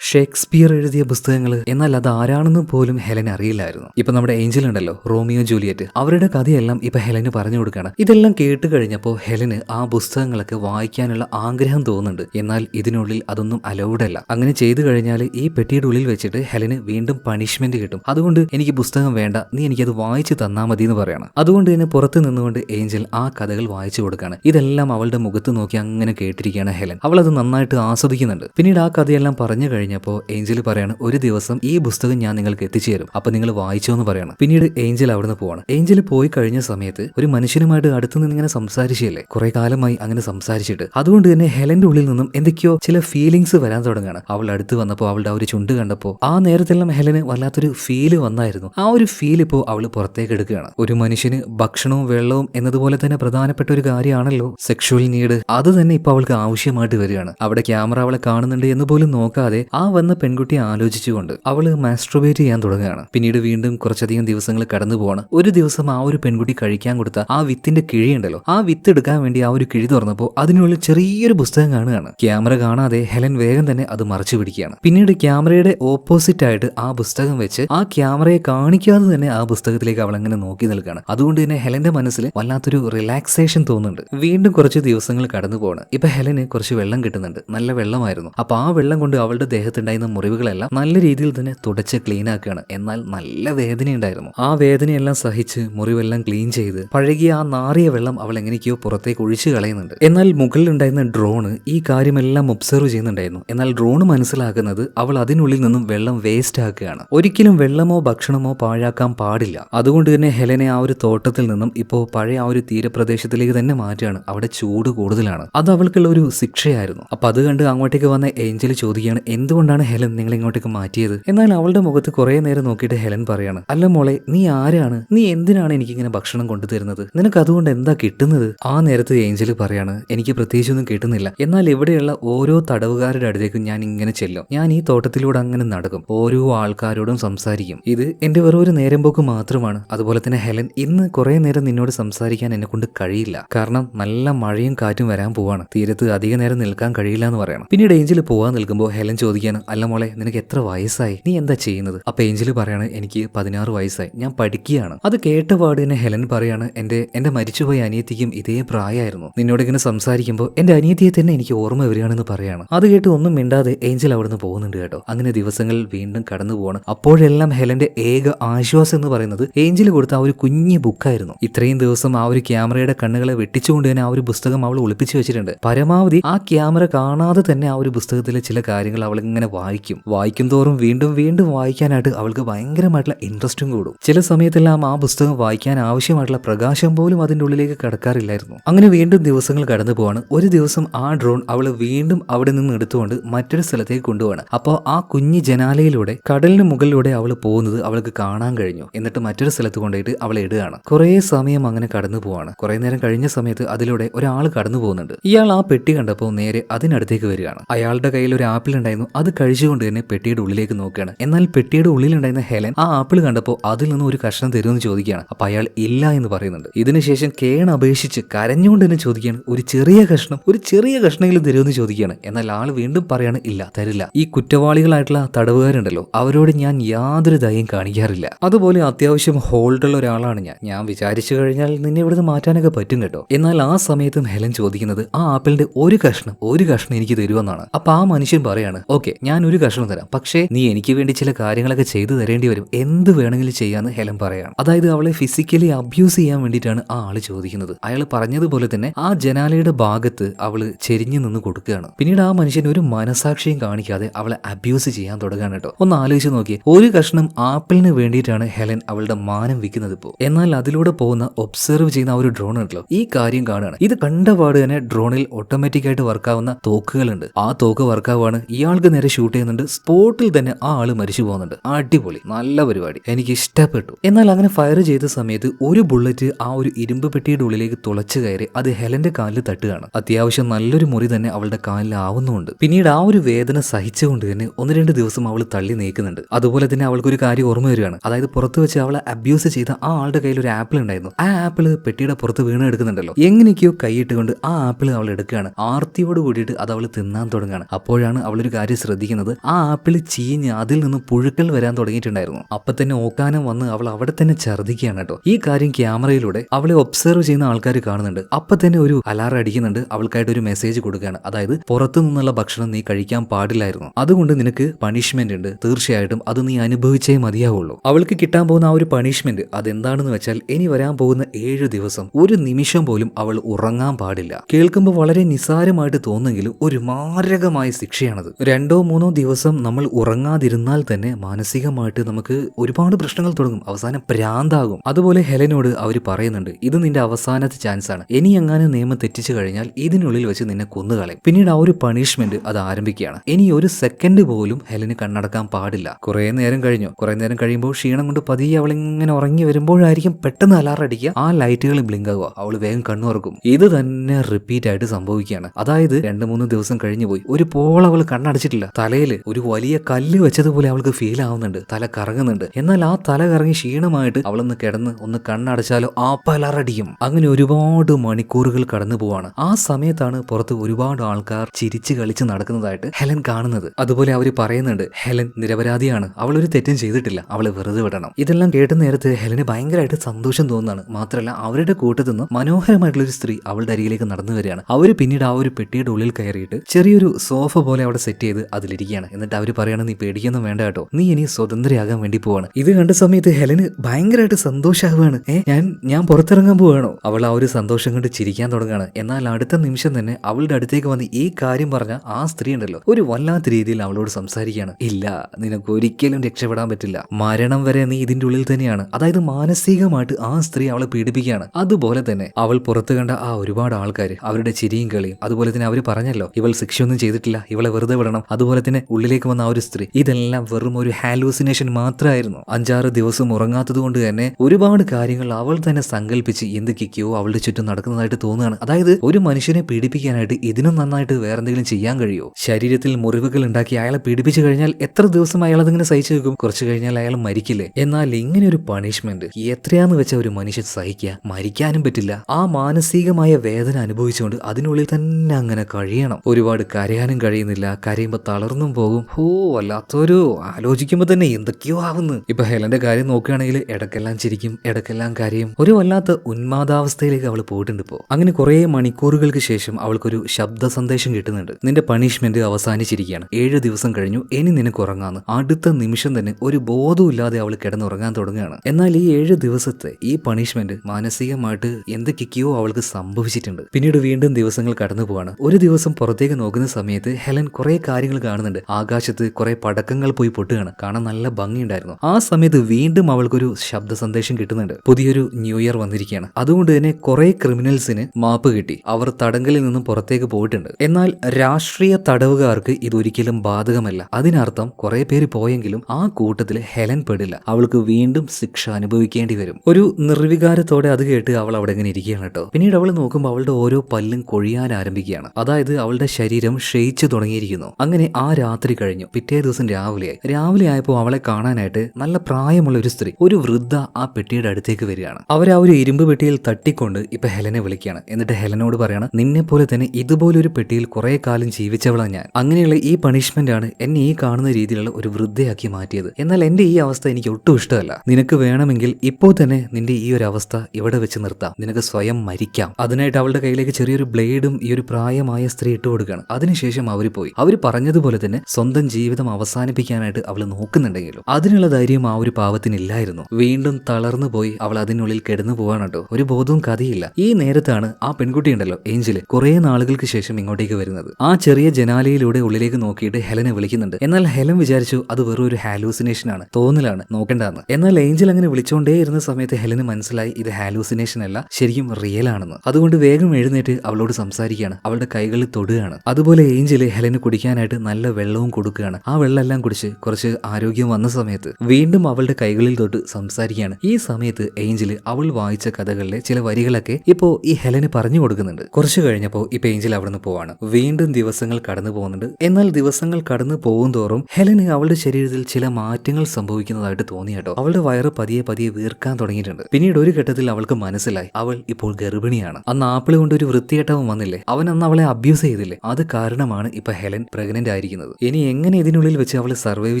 ഷേക്സ്പിയർ എഴുതിയ പുസ്തകങ്ങൾ എന്നാൽ അത് ആരാണെന്ന് പോലും ഹെലൻ അറിയില്ലായിരുന്നു. ഇപ്പൊ നമ്മുടെ ഏഞ്ചൽ ഉണ്ടല്ലോ റോമിയോ ജൂലിയറ്റ്. അവരുടെ കഥയെല്ലാം ഇപ്പൊ ഹെലന് പറഞ്ഞു കൊടുക്കുകയാണ്. ഇതെല്ലാം കേട്ട് കഴിഞ്ഞപ്പോൾ ഹെലന് ആ പുസ്തകങ്ങളൊക്കെ വായിക്കാനുള്ള ആഗ്രഹം തോന്നുന്നുണ്ട്. എന്നാൽ ഇതിനുള്ളിൽ അതൊന്നും അലൗഡ് അല്ല. അങ്ങനെ ചെയ്തു കഴിഞ്ഞാൽ ഈ പെട്ടിയുടെ ഉള്ളിൽ വെച്ചിട്ട് ഹെലന് വീണ്ടും പണിഷ്മെന്റ് കിട്ടും. അതുകൊണ്ട് എനിക്ക് പുസ്തകം വേണ്ട നീ എനിക്കത് വായിച്ചു തന്നാ മതി എന്ന് പറയണം. അതുകൊണ്ട് തന്നെ പുറത്ത് നിന്നുകൊണ്ട് ഏഞ്ചൽ ആ കഥകൾ വായിച്ചു കൊടുക്കുകയാണ്. ഇതെല്ലാം അവളുടെ മുഖത്ത് നോക്കി അങ്ങനെ കേട്ടിരിക്കുകയാണ് ഹെലൻ. അവൾ അത് നന്നായിട്ട് ആസ്വദിക്കുന്നുണ്ട് പിന്നീട് ആ കഥയെല്ലാം പറഞ്ഞു കഴിഞ്ഞപ്പോൾ ഏഞ്ചൽ പറയാണ് ഒരു ദിവസം ഈ പുസ്തകം ഞാൻ നിങ്ങൾക്ക് എത്തിച്ചേരും അപ്പൊ നിങ്ങൾ വായിച്ചോ എന്ന് പറയണം. പിന്നീട് ഏഞ്ചൽ അവിടുന്ന് പോവാണ്. ഏഞ്ചൽ പോയി കഴിഞ്ഞ സമയത്ത് ഒരു മനുഷ്യനുമായിട്ട് അടുത്ത് നിന്ന് ഇങ്ങനെ സംസാരിച്ചില്ലേ? കുറെ കാലമായി അങ്ങനെ സംസാരിച്ചിട്ട്. അതുകൊണ്ട് തന്നെ ഹെലന്റെ ഉള്ളിൽ നിന്നും എന്തൊക്കെയോ ചില ഫീലിങ്സ് വരാൻ തുടങ്ങുകയാണ് അവൾ അടുത്ത് വന്നപ്പോൾ അവളുടെ ആ ഒരു ചുണ്ട് കണ്ടപ്പോൾ ആ നേരത്തെല്ലാം ഹെലന് വല്ലാത്തൊരു ഫീൽ വന്നായിരുന്നു. ആ ഒരു ഫീൽ ഇപ്പോൾ അവൾ പുറത്തേക്ക് എടുക്കുകയാണ്. ഒരു മനുഷ്യന് ഭക്ഷണവും വെള്ളവും എന്നതുപോലെ തന്നെ പ്രധാനപ്പെട്ട ഒരു കാര്യമാണല്ലോ സെക്ഷുവൽ നീഡ് അത് തന്നെ ഇപ്പൊ അവൾക്ക് ആവശ്യമായിട്ട് വരികയാണ്. അവിടെ ക്യാമറ അവളെ കാണുന്നുണ്ട് എന്ന് പോലും നോക്കാതെ ആ വന്ന പെൺകുട്ടി ആലോചിച്ചുകൊണ്ട് അവൾ മാസ്ട്രോബേറ്റ് ചെയ്യാൻ തുടങ്ങുകയാണ്. പിന്നീട് വീണ്ടും കുറച്ചധികം ദിവസങ്ങൾ കടന്നു പോവാണ്. ഒരു ദിവസം ആ ഒരു പെൺകുട്ടി കഴിക്കാൻ കൊടുത്ത ആ വിത്തിന്റെ കിഴിയുണ്ടല്ലോ ആ വിത്ത് എടുക്കാൻ വേണ്ടി ആ ഒരു കിഴി തുറന്നപ്പോൾ അതിനുള്ളിൽ ചെറിയൊരു പുസ്തകം കാണുകയാണ്. ക്യാമറ കാണാതെ ഹെലൻ വേഗം തന്നെ അത് മറച്ചു പിടിക്കുകയാണ്. പിന്നീട് ക്യാമറയുടെ ഓപ്പോസിറ്റ് ആയിട്ട് ആ പുസ്തകം വെച്ച് ആ ക്യാമറയെ കാണിക്കാതെ തന്നെ ആ പുസ്തകത്തിലേക്ക് അവൾ അങ്ങനെ നോക്കി നിൽക്കുകയാണ്. അതുകൊണ്ട് തന്നെ ഹെലന്റെ മനസ്സിൽ വല്ലാത്തൊരു റിലാക്സേഷൻ തോന്നുന്നുണ്ട്. വീണ്ടും കുറച്ച് ദിവസങ്ങൾ കടന്നു പോവാണ്. ഇപ്പൊ ഹെലന് കുറച്ച് വെള്ളം കിട്ടുന്നുണ്ട്. നല്ല വെള്ളമായിരുന്നു. അപ്പോൾ ആ വെള്ളം കൊണ്ട് അവളുടെ ദേഹത്തുണ്ടായിരുന്ന മുറിവുകളെല്ലാം നല്ല രീതിയിൽ തന്നെ തുടച്ച് ക്ലീൻ ആക്കുകയാണ്. എന്നാൽ നല്ല വേദനയുണ്ടായിരുന്നു. ആ വേദനയെല്ലാം സഹിച്ച് മുറിവെല്ലാം ക്ലീൻ ചെയ്ത് പഴകിയ ആ നാറിയ വെള്ളം അവൾ എങ്ങനെയൊക്കെയോ പുറത്തേക്ക് ഒഴിച്ചു കളയുന്നുണ്ട്. എന്നാൽ മുകളിലുണ്ടായിരുന്ന ഡ്രോണ് ഈ കാര്യമെല്ലാം ഒബ്സർവ് ചെയ്യുന്നുണ്ടായിരുന്നു. എന്നാൽ ഡ്രോണ് മനസ്സിലാക്കുന്നത് അവൾ അതിനുള്ളിൽ നിന്നും വെള്ളം വേസ്റ്റ് ആക്കുകയാണ്. ഒരിക്കലും വെള്ളമോ ഭക്ഷണമോ പാഴാക്കാൻ പാടില്ല. അതുകൊണ്ട് തന്നെ ഹെലനെ ആ ഒരു തോട്ടത്തിൽ നിന്നും ഇപ്പോൾ പഴയ ആ ഒരു തീരപ്രദേശത്തിലേക്ക് തന്നെ മാറ്റുകയാണ്. അവിടെ ചൂട് കൂടുതലാണ്. അത് അവൾക്കുള്ള ഒരു ശിക്ഷയായിരുന്നു. അപ്പൊ അത് കണ്ട് അങ്ങോട്ടേക്ക് വന്ന ഏഞ്ചൽ ചോദിക്കുകയാണ് എന്തുകൊണ്ടാണ് ഹെലൻ നിങ്ങൾ ഇങ്ങോട്ടേക്ക് മാറ്റിയത്? എന്നാൽ അവളുടെ മുഖത്ത് കുറെ നേരം നോക്കിയിട്ട് ഹെലൻ പറയാണ് അല്ല മോളെ നീ ആരാണ്? നീ എന്തിനാണ് എനിക്ക് ഇങ്ങനെ ഭക്ഷണം കൊണ്ടുതരുന്നത്? നിനക്ക് അതുകൊണ്ട് എന്താ കിട്ടുന്നത്? ആ നേരത്ത് ഏഞ്ചൽ പറയാണ് എനിക്ക് പ്രത്യേകിച്ചൊന്നും കിട്ടുന്നില്ല. എന്നാൽ ഇവിടെയുള്ള ഓരോ തടവുകാരുടെ അടുത്തേക്കും ഞാൻ ഇങ്ങനെ ചെല്ലും. ഞാൻ ഈ തോട്ടത്തിലൂടെ അങ്ങനെ നടക്കും. ഓരോ ആൾക്കാരോടും സംസാരിക്കും. ഇത് എന്റെ വെറും ഒരു നേരം പോക്ക് മാത്രമാണ്. അതുപോലെ തന്നെ ഹെലൻ ഇന്ന് കുറെ നേരം നിന്നോട് സംസാരിക്കാൻ എന്നെ കൊണ്ട് കഴിയില്ല. കാരണം നല്ല മഴയും കാറ്റും വരാൻ പോവാണ്. തീരത്ത് അധിക നേരം നിൽക്കാൻ കഴിയില്ല എന്ന് പറയണം. പിന്നീട് ഏഞ്ചൽ പോവാൻ നിൽക്കുമ്പോൾ ഹെലൻ ചോദിക്കാണ് അല്ല മോളെ നിനക്ക് എത്ര വയസ്സായി? നീ എന്താ ചെയ്യുന്നത്? അപ്പൊ ഏഞ്ചൽ പറയാണ് എനിക്ക് പതിനാറ് വയസ്സായി. ഞാൻ പഠിക്കുകയാണ്. അത് കേട്ടപാട് തന്നെ ഹെലൻ പറയാണ് എന്റെ എന്റെ മരിച്ചുപോയ അനിയത്തിക്കും ഇതേ പ്രായമായിരുന്നു നിന്നോട് ഇങ്ങനെ സംസാരിക്കുമ്പോൾ എന്റെ അനിയത്തിയെ തന്നെ എനിക്ക് ഓർമ്മ വരികയാണെന്ന് പറയാണ്. അത് കേട്ട് ഒന്നും മിണ്ടാതെ ഏഞ്ചൽ അവിടുന്ന് പോകുന്നുണ്ട് കേട്ടോ. അങ്ങനെ ദിവസങ്ങൾ വീണ്ടും കടന്നു പോവാണ്. അപ്പോഴെല്ലാം ഹെലന്റെ ഏക ആശ്വാസം എന്ന് പറയുന്നത് ഏഞ്ചൽ കൊടുത്ത ആ ഒരു കുഞ്ഞു ബുക്കായിരുന്നു. ഇത്രയും ദിവസം ആ ഒരു ക്യാമറയുടെ കണ്ണുകളെ വെട്ടിച്ചുകൊണ്ട് തന്നെ ആ ഒരു പുസ്തകം അവൾ ഒളിപ്പിച്ചു വെച്ചിട്ടുണ്ട്. പരമാവധി ആ ക്യാമറ കാണാതെ തന്നെ ആ ഒരു പുസ്തകത്തിലെ ചില കാര്യങ്ങൾ അവൾ ഇങ്ങനെ വായിക്കും. വായിക്കും തോറും വീണ്ടും വീണ്ടും വായിക്കാനായിട്ട് അവൾക്ക് ഭയങ്കരമായിട്ടുള്ള ഇൻട്രസ്റ്റും കൂടും. ചില സമയത്തെല്ലാം ആ പുസ്തകം വായിക്കാൻ ആവശ്യമായിട്ടുള്ള പ്രകാശം പോലും അതിന്റെ ഉള്ളിലേക്ക് കടക്കാറില്ലായിരുന്നു. അങ്ങനെ വീണ്ടും ദിവസങ്ങൾ കടന്നു പോവാണ്. ഒരു ദിവസം ആ ഡ്രോൺ അവൾ വീണ്ടും അവിടെ നിന്ന് എടുത്തുകൊണ്ട് മറ്റൊരു സ്ഥലത്തേക്ക് കൊണ്ടുപോവാണ്. അപ്പോൾ ആ കുഞ്ഞു ജനാലയിലൂടെ കടലിന് മുകളിലൂടെ അവൾ പോകുന്നത് അവൾക്ക് കാണാൻ കഴിഞ്ഞു. എന്നിട്ട് മറ്റൊരു സ്ഥലത്ത് കൊണ്ടുപോയിട്ട് അവൾ ഇടുകയാണ്. കുറേ സമയം അങ്ങനെ കടന്നു പോവാണ്. കുറേ നേരം കഴിഞ്ഞ സമയത്ത് അതിലൂടെ ഒരാൾ കടന്നു പോകുന്നുണ്ട്. ഇയാൾ ആ പെട്ടി കണ്ടപ്പോൾ നേരെ അതിനടുത്തേക്ക് വരികയാണ് അയാളുടെ കയ്യിൽ ഒരു ആപ്പിൾ ഉണ്ടായിരുന്നു. അത് കഴിച്ചുകൊണ്ട് തന്നെ പെട്ടിയുടെ ഉള്ളിലേക്ക് നോക്കുകയാണ്. എന്നാൽ പെട്ടിയുടെ ഉള്ളിലുണ്ടായിരുന്ന ഹെലൻ ആ ആപ്പിൾ കണ്ടപ്പോൾ അതിൽ നിന്ന് ഒരു കഷ്ണം തരുമെന്ന് ചോദിക്കുകയാണ്. അപ്പൊ അയാൾ ഇല്ല എന്ന് പറയുന്നുണ്ട്. ഇതിനുശേഷം കേൺ അപേക്ഷിച്ച് കരഞ്ഞുകൊണ്ട് തന്നെ ചോദിക്കുകയാണ് ഒരു ചെറിയ കഷ്ണം ഒരു ചെറിയ കഷ്ണമെങ്കിലും തരുമെന്ന് ചോദിക്കുകയാണ്. എന്നാൽ ആൾ വീണ്ടും പറയാണ് ഇല്ല തരില്ല. ഈ കുറ്റവാളികളായിട്ടുള്ള തടവുകാരുണ്ടല്ലോ അവരോട് ഞാൻ യാതൊരു ദയം കാണിക്കാറില്ല. അതുപോലെ അത്യാവശ്യം ഹോൾഡുള്ള ഒരാളാണ് ഞാൻ. ഞാൻ വിചാരിച്ചു കഴിഞ്ഞാൽ നിന്നെ ഇവിടുന്ന് മാറ്റാനൊക്കെ പറ്റും കേട്ടോ. എന്നാൽ ആ സമയത്തും ഹെലൻ ചോദിക്കുന്നത് ആ ആപ്പിളിന്റെ ഒരു കഷ്ണം ഒരു കഷ്ണം എനിക്ക് തരുമെന്നാണ് അപ്പൊ ആ മനുഷ്യൻ പറയാണ് ഓക്കെ ഞാൻ ഒരു കഷണം തരാം. പക്ഷേ നീ എനിക്ക് വേണ്ടി ചില കാര്യങ്ങളൊക്കെ ചെയ്തു തരേണ്ടി വരും. എന്ത് വേണമെങ്കിലും ചെയ്യാന്ന് ഹെലൻ പറയാണ്. അതായത് അവളെ ഫിസിക്കലി അബ്യൂസ് ചെയ്യാൻ വേണ്ടിയിട്ടാണ് ആ ആൾ ചോദിക്കുന്നത്. അയാൾ പറഞ്ഞതുപോലെ തന്നെ ആ ജനാലയുടെ ഭാഗത്ത് അവൾ ചെരിഞ്ഞു നിന്ന് കൊടുക്കുകയാണ്. പിന്നീട് ആ മനുഷ്യൻ ഒരു മനസാക്ഷിയും കാണിക്കാതെ അവളെ അബ്യൂസ് ചെയ്യാൻ തുടങ്ങുകയാണ് കേട്ടോ. ഒന്ന് ആലോചിച്ച് നോക്കി ഒരു കഷ്ണം ആപ്പിളിന് വേണ്ടിയിട്ടാണ് ഹെലൻ അവളുടെ മാനം വിൽക്കുന്നത് ഇപ്പോൾ എന്നാൽ അതിലൂടെ പോകുന്ന ഒബ്സർവ് ചെയ്യുന്ന ആ ഒരു ഡ്രോൺ ഉണ്ടല്ലോ ഈ കാര്യം കാണുകയാണ്. ഇത് കണ്ടപാട് തന്നെ ഡ്രോണിൽ ഓട്ടോമാറ്റിക് ആയിട്ട് വർക്കാവുന്ന തോക്കുകളുണ്ട്. ആ തോക്ക് വർക്കാവാണ് ഇയാൾക്ക് നേരെ ഷൂട്ട് ചെയ്യുന്നുണ്ട്. സ്പോട്ടിൽ തന്നെ ആ ആൾ മരിച്ചു പോകുന്നുണ്ട്. അടിപൊളി. നല്ല പരിപാടി. എനിക്ക് ഇഷ്ടപ്പെട്ടു. എന്നാൽ അങ്ങനെ ഫയർ ചെയ്ത സമയത്ത് ഒരു ബുള്ളറ്റ് ആ ഒരു ഇരുമ്പ് പെട്ടിയുടെ ഉള്ളിലേക്ക് തുളച്ചു കയറി അത് ഹെലന്റെ കാലിൽ തട്ടുകയാണ്. അത്യാവശ്യം നല്ലൊരു മുറി തന്നെ അവളുടെ കാലിൽ ആവുന്നുണ്ട്. പിന്നീട് ആ ഒരു വേദന സഹിച്ചുകൊണ്ട് തന്നെ ഒന്ന് രണ്ട് ദിവസം അവൾ തള്ളി നീക്കുന്നുണ്ട്. അതുപോലെ തന്നെ അവൾക്ക് ഒരു കാര്യം ഓർമ്മ വരികയാണ്. അതായത് പുറത്ത് വെച്ച് അവളെ അബ്യൂസ് ചെയ്ത ആ ആളുടെ കയ്യിൽ ഒരു ആപ്പിൾ ഉണ്ടായിരുന്നു. ആ ആപ്പിൾ പെട്ടിയുടെ പുറത്ത് വീണ് എടുക്കുന്നുണ്ടല്ലോ എങ്ങനെയൊക്കെയോ കൈയിട്ടുകൊണ്ട് ആ ആപ്പിൾ അവൾ എടുക്കുകയാണ്. ആർത്തിയോട് കൂടിയിട്ട് അത് അവൾ തിന്നാൻ തുടങ്ങുകയാണ് അപ്പോഴാണ് അവളൊരു കാര്യം ശ്രദ്ധിക്കുന്നത്. ആ ആപ്പിൾ ചീഞ്ഞ് അതിൽ നിന്ന് പുഴുക്കൾ വരാൻ തുടങ്ങിയിട്ടുണ്ടായിരുന്നു. അപ്പൊ തന്നെ ഓക്കാനം വന്ന് അവൾ അവിടെ തന്നെ ഛർദ്ദിക്കുകയാണ് കേട്ടോ. ഈ കാര്യം ക്യാമറയിലൂടെ അവളെ ഒബ്സർവ് ചെയ്യുന്ന ആൾക്കാർ കാണുന്നുണ്ട്. അപ്പൊ തന്നെ ഒരു അലാറം അടിക്കുന്നുണ്ട്. അവൾക്കായിട്ട് ഒരു മെസ്സേജ് കൊടുക്കുകയാണ്. അതായത് പുറത്തു നിന്നുള്ള ഭക്ഷണം നീ കഴിക്കാൻ പാടില്ലായിരുന്നു. അതുകൊണ്ട് നിനക്ക് പണിഷ്മെന്റ് ഉണ്ട്. തീർച്ചയായിട്ടും അത് നീ അനുഭവിച്ചേ മതിയാവുള്ളൂ. അവൾക്ക് കിട്ടാൻ പോകുന്ന ആ ഒരു പണിഷ്മെന്റ് അതെന്താണെന്ന് വെച്ചാൽ ഇനി വരാൻ പോകുന്ന ഏഴ് ദിവസം ഒരു നിമിഷം പോലും അവൾ ഉറങ്ങാൻ പാടില്ല. കേൾക്കുമ്പോൾ വളരെ നിസാരമായിട്ട് തോന്നുമെങ്കിലും ഒരു മാരകമായ ശിക്ഷയാണത്. രണ്ടോ മൂന്നോ ദിവസം നമ്മൾ ഉറങ്ങാതിരുന്നാൽ തന്നെ മാനസികമായിട്ട് നമുക്ക് ഒരുപാട് പ്രശ്നങ്ങൾ തുടങ്ങും. അവസാനം പ്രാന്താകും. അതുപോലെ ഹെലനോട് അവർ പറയുന്നുണ്ട് ഇത് നിന്റെ അവസാനത്തെ ചാൻസ് ആണ് ഇനി എങ്ങാനും നിയമം തെറ്റിച്ചു കഴിഞ്ഞാൽ ഇതിനുള്ളിൽ വെച്ച് നിന്നെ കൊന്നുകളയും പിന്നീട് ആ ഒരു പണിഷ്മെന്റ് അത് ആരംഭിക്കുകയാണ്. ഇനി ഒരു സെക്കൻഡ് പോലും ഹെലന് കണ്ണടക്കാൻ പാടില്ല. കുറെ നേരം കഴിഞ്ഞു. കുറെ നേരം കഴിയുമ്പോൾ ക്ഷീണം കൊണ്ട് പതിയെ അവൾ ഇങ്ങനെ ഉറങ്ങി വരുമ്പോഴായിരിക്കും പെട്ടെന്ന് അലാറം അടിക്കുക. ആ ലൈറ്റുകൾ ബ്ലിങ്ക് ആവുക. അവൾ വേഗം കണ്ണുറക്കും. ഇത് തന്നെ റിപ്പീറ്റ് ആയിട്ട് സംഭവിക്കുകയാണ്. അതായത് രണ്ട് മൂന്ന് ദിവസം കഴിഞ്ഞു പോയി ഒരു പോൾ അവൾ കണ്ണടച്ചിട്ടില്ല. തലയിൽ ഒരു വലിയ കല്ല് വെച്ചതുപോലെ അവൾക്ക് ഫീൽ ആവുന്നുണ്ട്. തല കറങ്ങുന്നുണ്ട്. എന്നാൽ ആ തല കറങ്ങി ക്ഷീണമായിട്ട് അവളൊന്ന് കിടന്ന് ഒന്ന് കണ്ണടച്ചാലോ ആ പലറടിയും അങ്ങനെ ഒരുപാട് മണിക്കൂറുകൾ കടന്നു പോവാണ്. ആ സമയത്താണ് പുറത്ത് ഒരുപാട് ആൾക്കാർ ചിരിച്ച് കളിച്ച് നടക്കുന്നതായിട്ട് ഹെലൻ കാണുന്നത്. അതുപോലെ അവർ പറയുന്നുണ്ട് ഹെലൻ നിരപരാധിയാണ്. അവൾ ഒരു തെറ്റും ചെയ്തിട്ടില്ല. അവളെ വെറുതെ വിടണം. ഇതെല്ലാം കേട്ട നേരത്ത് ഹെലന് ഭയങ്കരമായിട്ട് സന്തോഷം തോന്നുന്നതാണ്. മാത്രമല്ല അവരുടെ കൂട്ടത്തുനിന്ന് മനോഹരമായിട്ടുള്ള ഒരു സ്ത്രീ അവളുടെ അരികിലേക്ക് നടന്നു വരികയാണ്. അവർ പിന്നീട് ആ ഒരു പെട്ടിയുടെ ഉള്ളിൽ കയറിയിട്ട് ചെറിയൊരു സോഫ പോലെ അവിടെ സെറ്റ് ചെയ്ത് അതിലിരിക്കുകയാണ്. എന്നിട്ട് അവർ പറയണം നീ പേടിക്കൊന്നും വേണ്ട കേട്ടോ. നീ ഇനി സ്വതന്ത്രയാകാൻ വേണ്ടി പോവാണ്. ഇത് കണ്ട സമയത്ത് ഹെലന് ഭയങ്കരമായിട്ട് സന്തോഷമാവുകയാണ്. ഏ ഞാൻ ഞാൻ പുറത്തിറങ്ങാൻ പോവാണോ? അവൾ ആ ഒരു സന്തോഷം കൊണ്ട് ചിരിക്കാൻ തുടങ്ങുകയാണ്. എന്നാൽ അടുത്ത നിമിഷം തന്നെ അവളുടെ അടുത്തേക്ക് വന്ന് ഈ കാര്യം പറഞ്ഞ ആ സ്ത്രീ ഉണ്ടല്ലോ ഒരു വല്ലാത്ത രീതിയിൽ അവളോട് സംസാരിക്കുകയാണ്. ഇല്ല നിനക്ക് ഒരിക്കലും രക്ഷപ്പെടാൻ പറ്റില്ല. മരണം വരെ നീ ഇതിന്റെ ഉള്ളിൽ തന്നെയാണ്. അതായത് മാനസികമായിട്ട് ആ സ്ത്രീ അവളെ പീഡിപ്പിക്കുകയാണ്. അതുപോലെ തന്നെ അവൾ പുറത്ത് കണ്ട ആ ഒരുപാട് ആൾക്കാർ അവരുടെ ചിരിയും കളിയും അതുപോലെ തന്നെ അവർ പറഞ്ഞല്ലോ ഇവൾ ശിക്ഷയൊന്നും ചെയ്തിട്ടില്ല. ഇവളെ വെറുതെ വിടണം. അതുപോലെ തന്നെ ഉള്ളിലേക്ക് വന്ന ആ ഒരു സ്ത്രീ. ഇതെല്ലാം വെറും ഒരു ഹാലൂസിനേഷൻ മാത്രമായിരുന്നു. അഞ്ചാറ് ദിവസം ഉറങ്ങാത്തത് കൊണ്ട് തന്നെ ഒരുപാട് കാര്യങ്ങൾ അവൾ തന്നെ സങ്കല്പിച്ച് എന്തൊക്കെയോ അവളുടെ ചുറ്റും നടക്കുന്നതായിട്ട് തോന്നുകയാണ്. അതായത് ഒരു മനുഷ്യനെ പീഡിപ്പിക്കാനായിട്ട് ഇതിനും നന്നായിട്ട് വേറെ എന്തെങ്കിലും ചെയ്യാൻ കഴിയുമോ? ശരീരത്തിൽ മുറിവുകൾ ഉണ്ടാക്കി അയാളെ പീഡിപ്പിച്ചു കഴിഞ്ഞാൽ എത്ര ദിവസം അയാൾ അതിങ്ങനെ സഹിച്ചു വെക്കും കുറച്ചു കഴിഞ്ഞാൽ അയാൾ മരിക്കില്ലേ? എന്നാൽ ഇങ്ങനെ ഒരു പണിഷ്മെന്റ് എത്രയാന്ന് വെച്ച ഒരു മനുഷ്യൻ സഹിക്കുക? മരിക്കാനും പറ്റില്ല. ആ മാനസികമായ വേദന അനുഭവിച്ചുകൊണ്ട് അതിനുള്ളിൽ തന്നെ അങ്ങനെ കഴിയണം. ഒരുപാട് കരയാനും കഴിയുന്നില്ല. കരയുമ്പോൾ തളർന്നും പോകും. ഹോ വല്ലാത്തൊരു ആലോചിക്കുമ്പോൾ തന്നെ എന്തൊക്കെയോ ആവുന്നു. ഇപ്പൊ ഹെലന്റെ കാര്യം നോക്കുകയാണെങ്കിൽ ഇടക്കെല്ലാം ചിരിക്കും ഇടക്കെല്ലാം കരയും. ഒരു വല്ലാത്ത ഉന്മാദാവസ്ഥയിലേക്ക് അവൾ പോയിട്ടുണ്ട് ഇപ്പോൾ അങ്ങനെ കുറേ മണിക്കൂറുകൾക്ക് ശേഷം അവൾക്കൊരു ശബ്ദ സന്ദേശം കിട്ടുന്നുണ്ട്. നിന്റെ പണിഷ്മെന്റ് അവസാനിച്ചിരിക്കുകയാണ്. ഏഴ് ദിവസം കഴിഞ്ഞു. ഇനി നിനക്ക് ഉറങ്ങാന്ന്. അടുത്ത നിമിഷം തന്നെ ഒരു ബോധമില്ലാതെ അവൾ കിടന്നുറങ്ങാൻ തുടങ്ങുകയാണ്. എന്നാൽ ഈ ഏഴ് ദിവസത്തെ ഈ പണിഷ്മെന്റ് മാനസികമായിട്ട് എന്തൊക്കെയോ അവൾക്ക് സംഭവിച്ചിട്ടുണ്ട്. പിന്നീട് വീണ്ടും ദിവസങ്ങൾ കടന്നു പോവാണ്. ഒരു ദിവസം പുറത്തേക്ക് നോക്കുന്ന സമയത്ത് ഹെലൻ കുറെ കാര്യങ്ങൾ കാണുന്നുണ്ട്. ആകാശത്ത് കുറെ പടക്കങ്ങൾ പോയി പൊട്ടുകയാണ്. കാണാൻ നല്ല ഭംഗിയുണ്ടായിരുന്നു. ആ സമയത്ത് വീണ്ടും അവൾക്കൊരു ശബ്ദ സന്ദേശം കിട്ടുന്നുണ്ട്. പുതിയൊരു ന്യൂ ഇയർ വന്നിരിക്കുകയാണ്. അതുകൊണ്ട് തന്നെ കുറെ ക്രിമിനൽസിന് മാപ്പ് കിട്ടി. അവർ തടങ്കലിൽ നിന്നും പുറത്തേക്ക് പോയിട്ടുണ്ട്. എന്നാൽ രാഷ്ട്രീയ തടവുകാർക്ക് ഇതൊരിക്കലും ബാധകമല്ല. അതിനർത്ഥം കുറെ പേര് പോയെങ്കിലും ആ കൂട്ടത്തിൽ ഹെലൻ പെടില്ല. അവൾക്ക് വീണ്ടും ശിക്ഷ അനുഭവിക്കേണ്ടി വരും. ഒരു നിർവികാരത്തോടെ അത് കേട്ട് അവൾ അവിടെ ഇങ്ങനെ ഇരിക്കുകയാണ് കേട്ടോ. പിന്നീട് അവൾ നോക്കുമ്പോൾ അവളുടെ ഓരോ പല്ലും കൊഴിയാൻ ആരംഭിക്കുകയാണ്. അതായത് അവളുടെ ശരീരം ക്ഷയിച്ചു തുടങ്ങിയിരിക്കുന്നു. അങ്ങനെ ആ രാത്രി കഴിഞ്ഞു. പിറ്റേ ദിവസം രാവിലെ രാവിലെ ആയപ്പോൾ അവളെ കാണാനായിട്ട് നല്ല പ്രായമുള്ള ഒരു സ്ത്രീ ഒരു വൃദ്ധ ആ പെട്ടിയുടെ അടുത്തേക്ക് വരികയാണ്. അവർ ആ ഒരു ഇരുമ്പ് പെട്ടിയിൽ തട്ടിക്കൊണ്ട് ഇപ്പൊ ഹെലനെ വിളിക്കുകയാണ്. എന്നിട്ട് ഹെലനോട് പറയാണ് നിന്നെ പോലെ തന്നെ ഇതുപോലെ ഒരു പെട്ടിയിൽ കുറെ കാലം ജീവിച്ചവളാണ് ഞാൻ. അങ്ങനെയുള്ള ഈ പണിഷ്മെന്റ് ആണ് എന്നെ ഈ കാണുന്ന രീതിയിലുള്ള ഒരു വൃദ്ധയാക്കി മാറ്റിയത്. എന്നാൽ എന്റെ ഈ അവസ്ഥ എനിക്ക് ഒട്ടും ഇഷ്ടമല്ല. നിനക്ക് വേണമെങ്കിൽ ഇപ്പോൾ തന്നെ നിന്റെ ഈ ഒരു അവസ്ഥ ഇവിടെ വെച്ച് നിർത്താം. നിനക്ക് സ്വയം മരിക്കാം. അതിനായിട്ട് അവളുടെ കയ്യിലേക്ക് ചെറിയൊരു ബ്ലേഡും ഈ ഒരു പ്രായമായ സ്ത്രീ ഇട്ട് കൊടുക്കുകയാണ് അതിനുശേഷം അവർ പോയി. അവർ പറഞ്ഞതുപോലെ തന്നെ സ്വന്തം ജീവിതം അവസാനിപ്പിക്കാനായിട്ട് അവൾ നോക്കുന്നുണ്ടെങ്കിലും അതിനുള്ള ധൈര്യം ആ ഒരു പാവത്തിനില്ലായിരുന്നു. വീണ്ടും തളർന്നു പോയി അവൾ അതിനുള്ളിൽ കിടന്നു പോവാണ് കേട്ടോ. ഒരു ബോധവും കഥയില്ല. ഈ നേരത്താണ് ആ പെൺകുട്ടി ഉണ്ടല്ലോ ഏഞ്ചൽ കുറെ നാളുകൾക്ക് ശേഷം ഇങ്ങോട്ടേക്ക് വരുന്നത്. ആ ചെറിയ ജനാലയിലൂടെ ഉള്ളിലേക്ക് നോക്കിയിട്ട് ഹെലനെ വിളിക്കുന്നുണ്ട്. എന്നാൽ ഹെലൻ വിചാരിച്ചു അത് വെറും ഒരു ഹാലൂസിനേഷൻ ആണ് തോന്നലാണ് നോക്കേണ്ടതെന്ന് എന്നാൽ ഏഞ്ചൽ അങ്ങനെ വിളിച്ചുകൊണ്ടേ ഇരുന്ന സമയത്ത് ഹെലന് മനസ്സിലായി ഇത് ഹാലൂസിനേഷൻ അല്ല ശരിക്കും റിയൽ ആണെന്ന്. അതുകൊണ്ട് വേഗം എഴുന്നേറ്റ് അവളോട് സംസാരിക്കുകയാണ്. അവളുടെ കൈകളിൽ തൊടുകയാണ്. അതുപോലെ ഏഞ്ചൽ ഹെലന് കുടിക്കാനായിട്ട് നല്ല വെള്ളവും കൊടുക്കുകയാണ്. ആ വെള്ളമെല്ലാം കുടിച്ച് കുറച്ച് ആരോഗ്യം വന്ന സമയത്ത് വീണ്ടും അവളുടെ കൈകളിൽ തൊട്ട് സംസാരിക്കുകയാണ്. ഈ സമയത്ത് ഏഞ്ചൽ അവൾ വായിച്ച കഥകളിലെ ചില വരികളൊക്കെ ഇപ്പോ ഈ ഹെലന് പറഞ്ഞു കൊടുക്കുന്നുണ്ട്. കുറച്ച് കഴിഞ്ഞപ്പോൾ ഇപ്പൊ ഏഞ്ചൽ അവിടെ നിന്ന് പോവാണ്. വീണ്ടും ദിവസങ്ങൾ കടന്നു പോകുന്നുണ്ട്. എന്നാൽ ദിവസങ്ങൾ കടന്നു പോകും തോറും ഹെലന് അവളുടെ ശരീരത്തിൽ ചില മാറ്റങ്ങൾ സംഭവിക്കുന്നതായിട്ട് തോന്നിയാട്ടോ അവളുടെ വയറ് പതിയെ പതിയെ വീർക്കാൻ തുടങ്ങിയിട്ടുണ്ട്. പിന്നീട് ഒരു ഘട്ടത്തിൽ അവൾക്ക് മനസ്സിലായി. അവൾ ഇപ്പോൾ ഗർഭിണിയാണ്. അന്ന് ആപ്പിൾ കൊണ്ട് ഒരു വൃത്തികെട്ടവൻ വന്നില്ലേ? അവൻ അന്ന് അവളെ അബ്യൂസ് ചെയ്തില്ലേ? അത് കാരണമാണ് ഇപ്പൊ ഹെലൻ പ്രഗ്നന്റ് ആയിരിക്കുന്നത്. ഇനി എങ്ങനെ ഇതിനുള്ളിൽ വെച്ച് അവൾ സർവൈവ്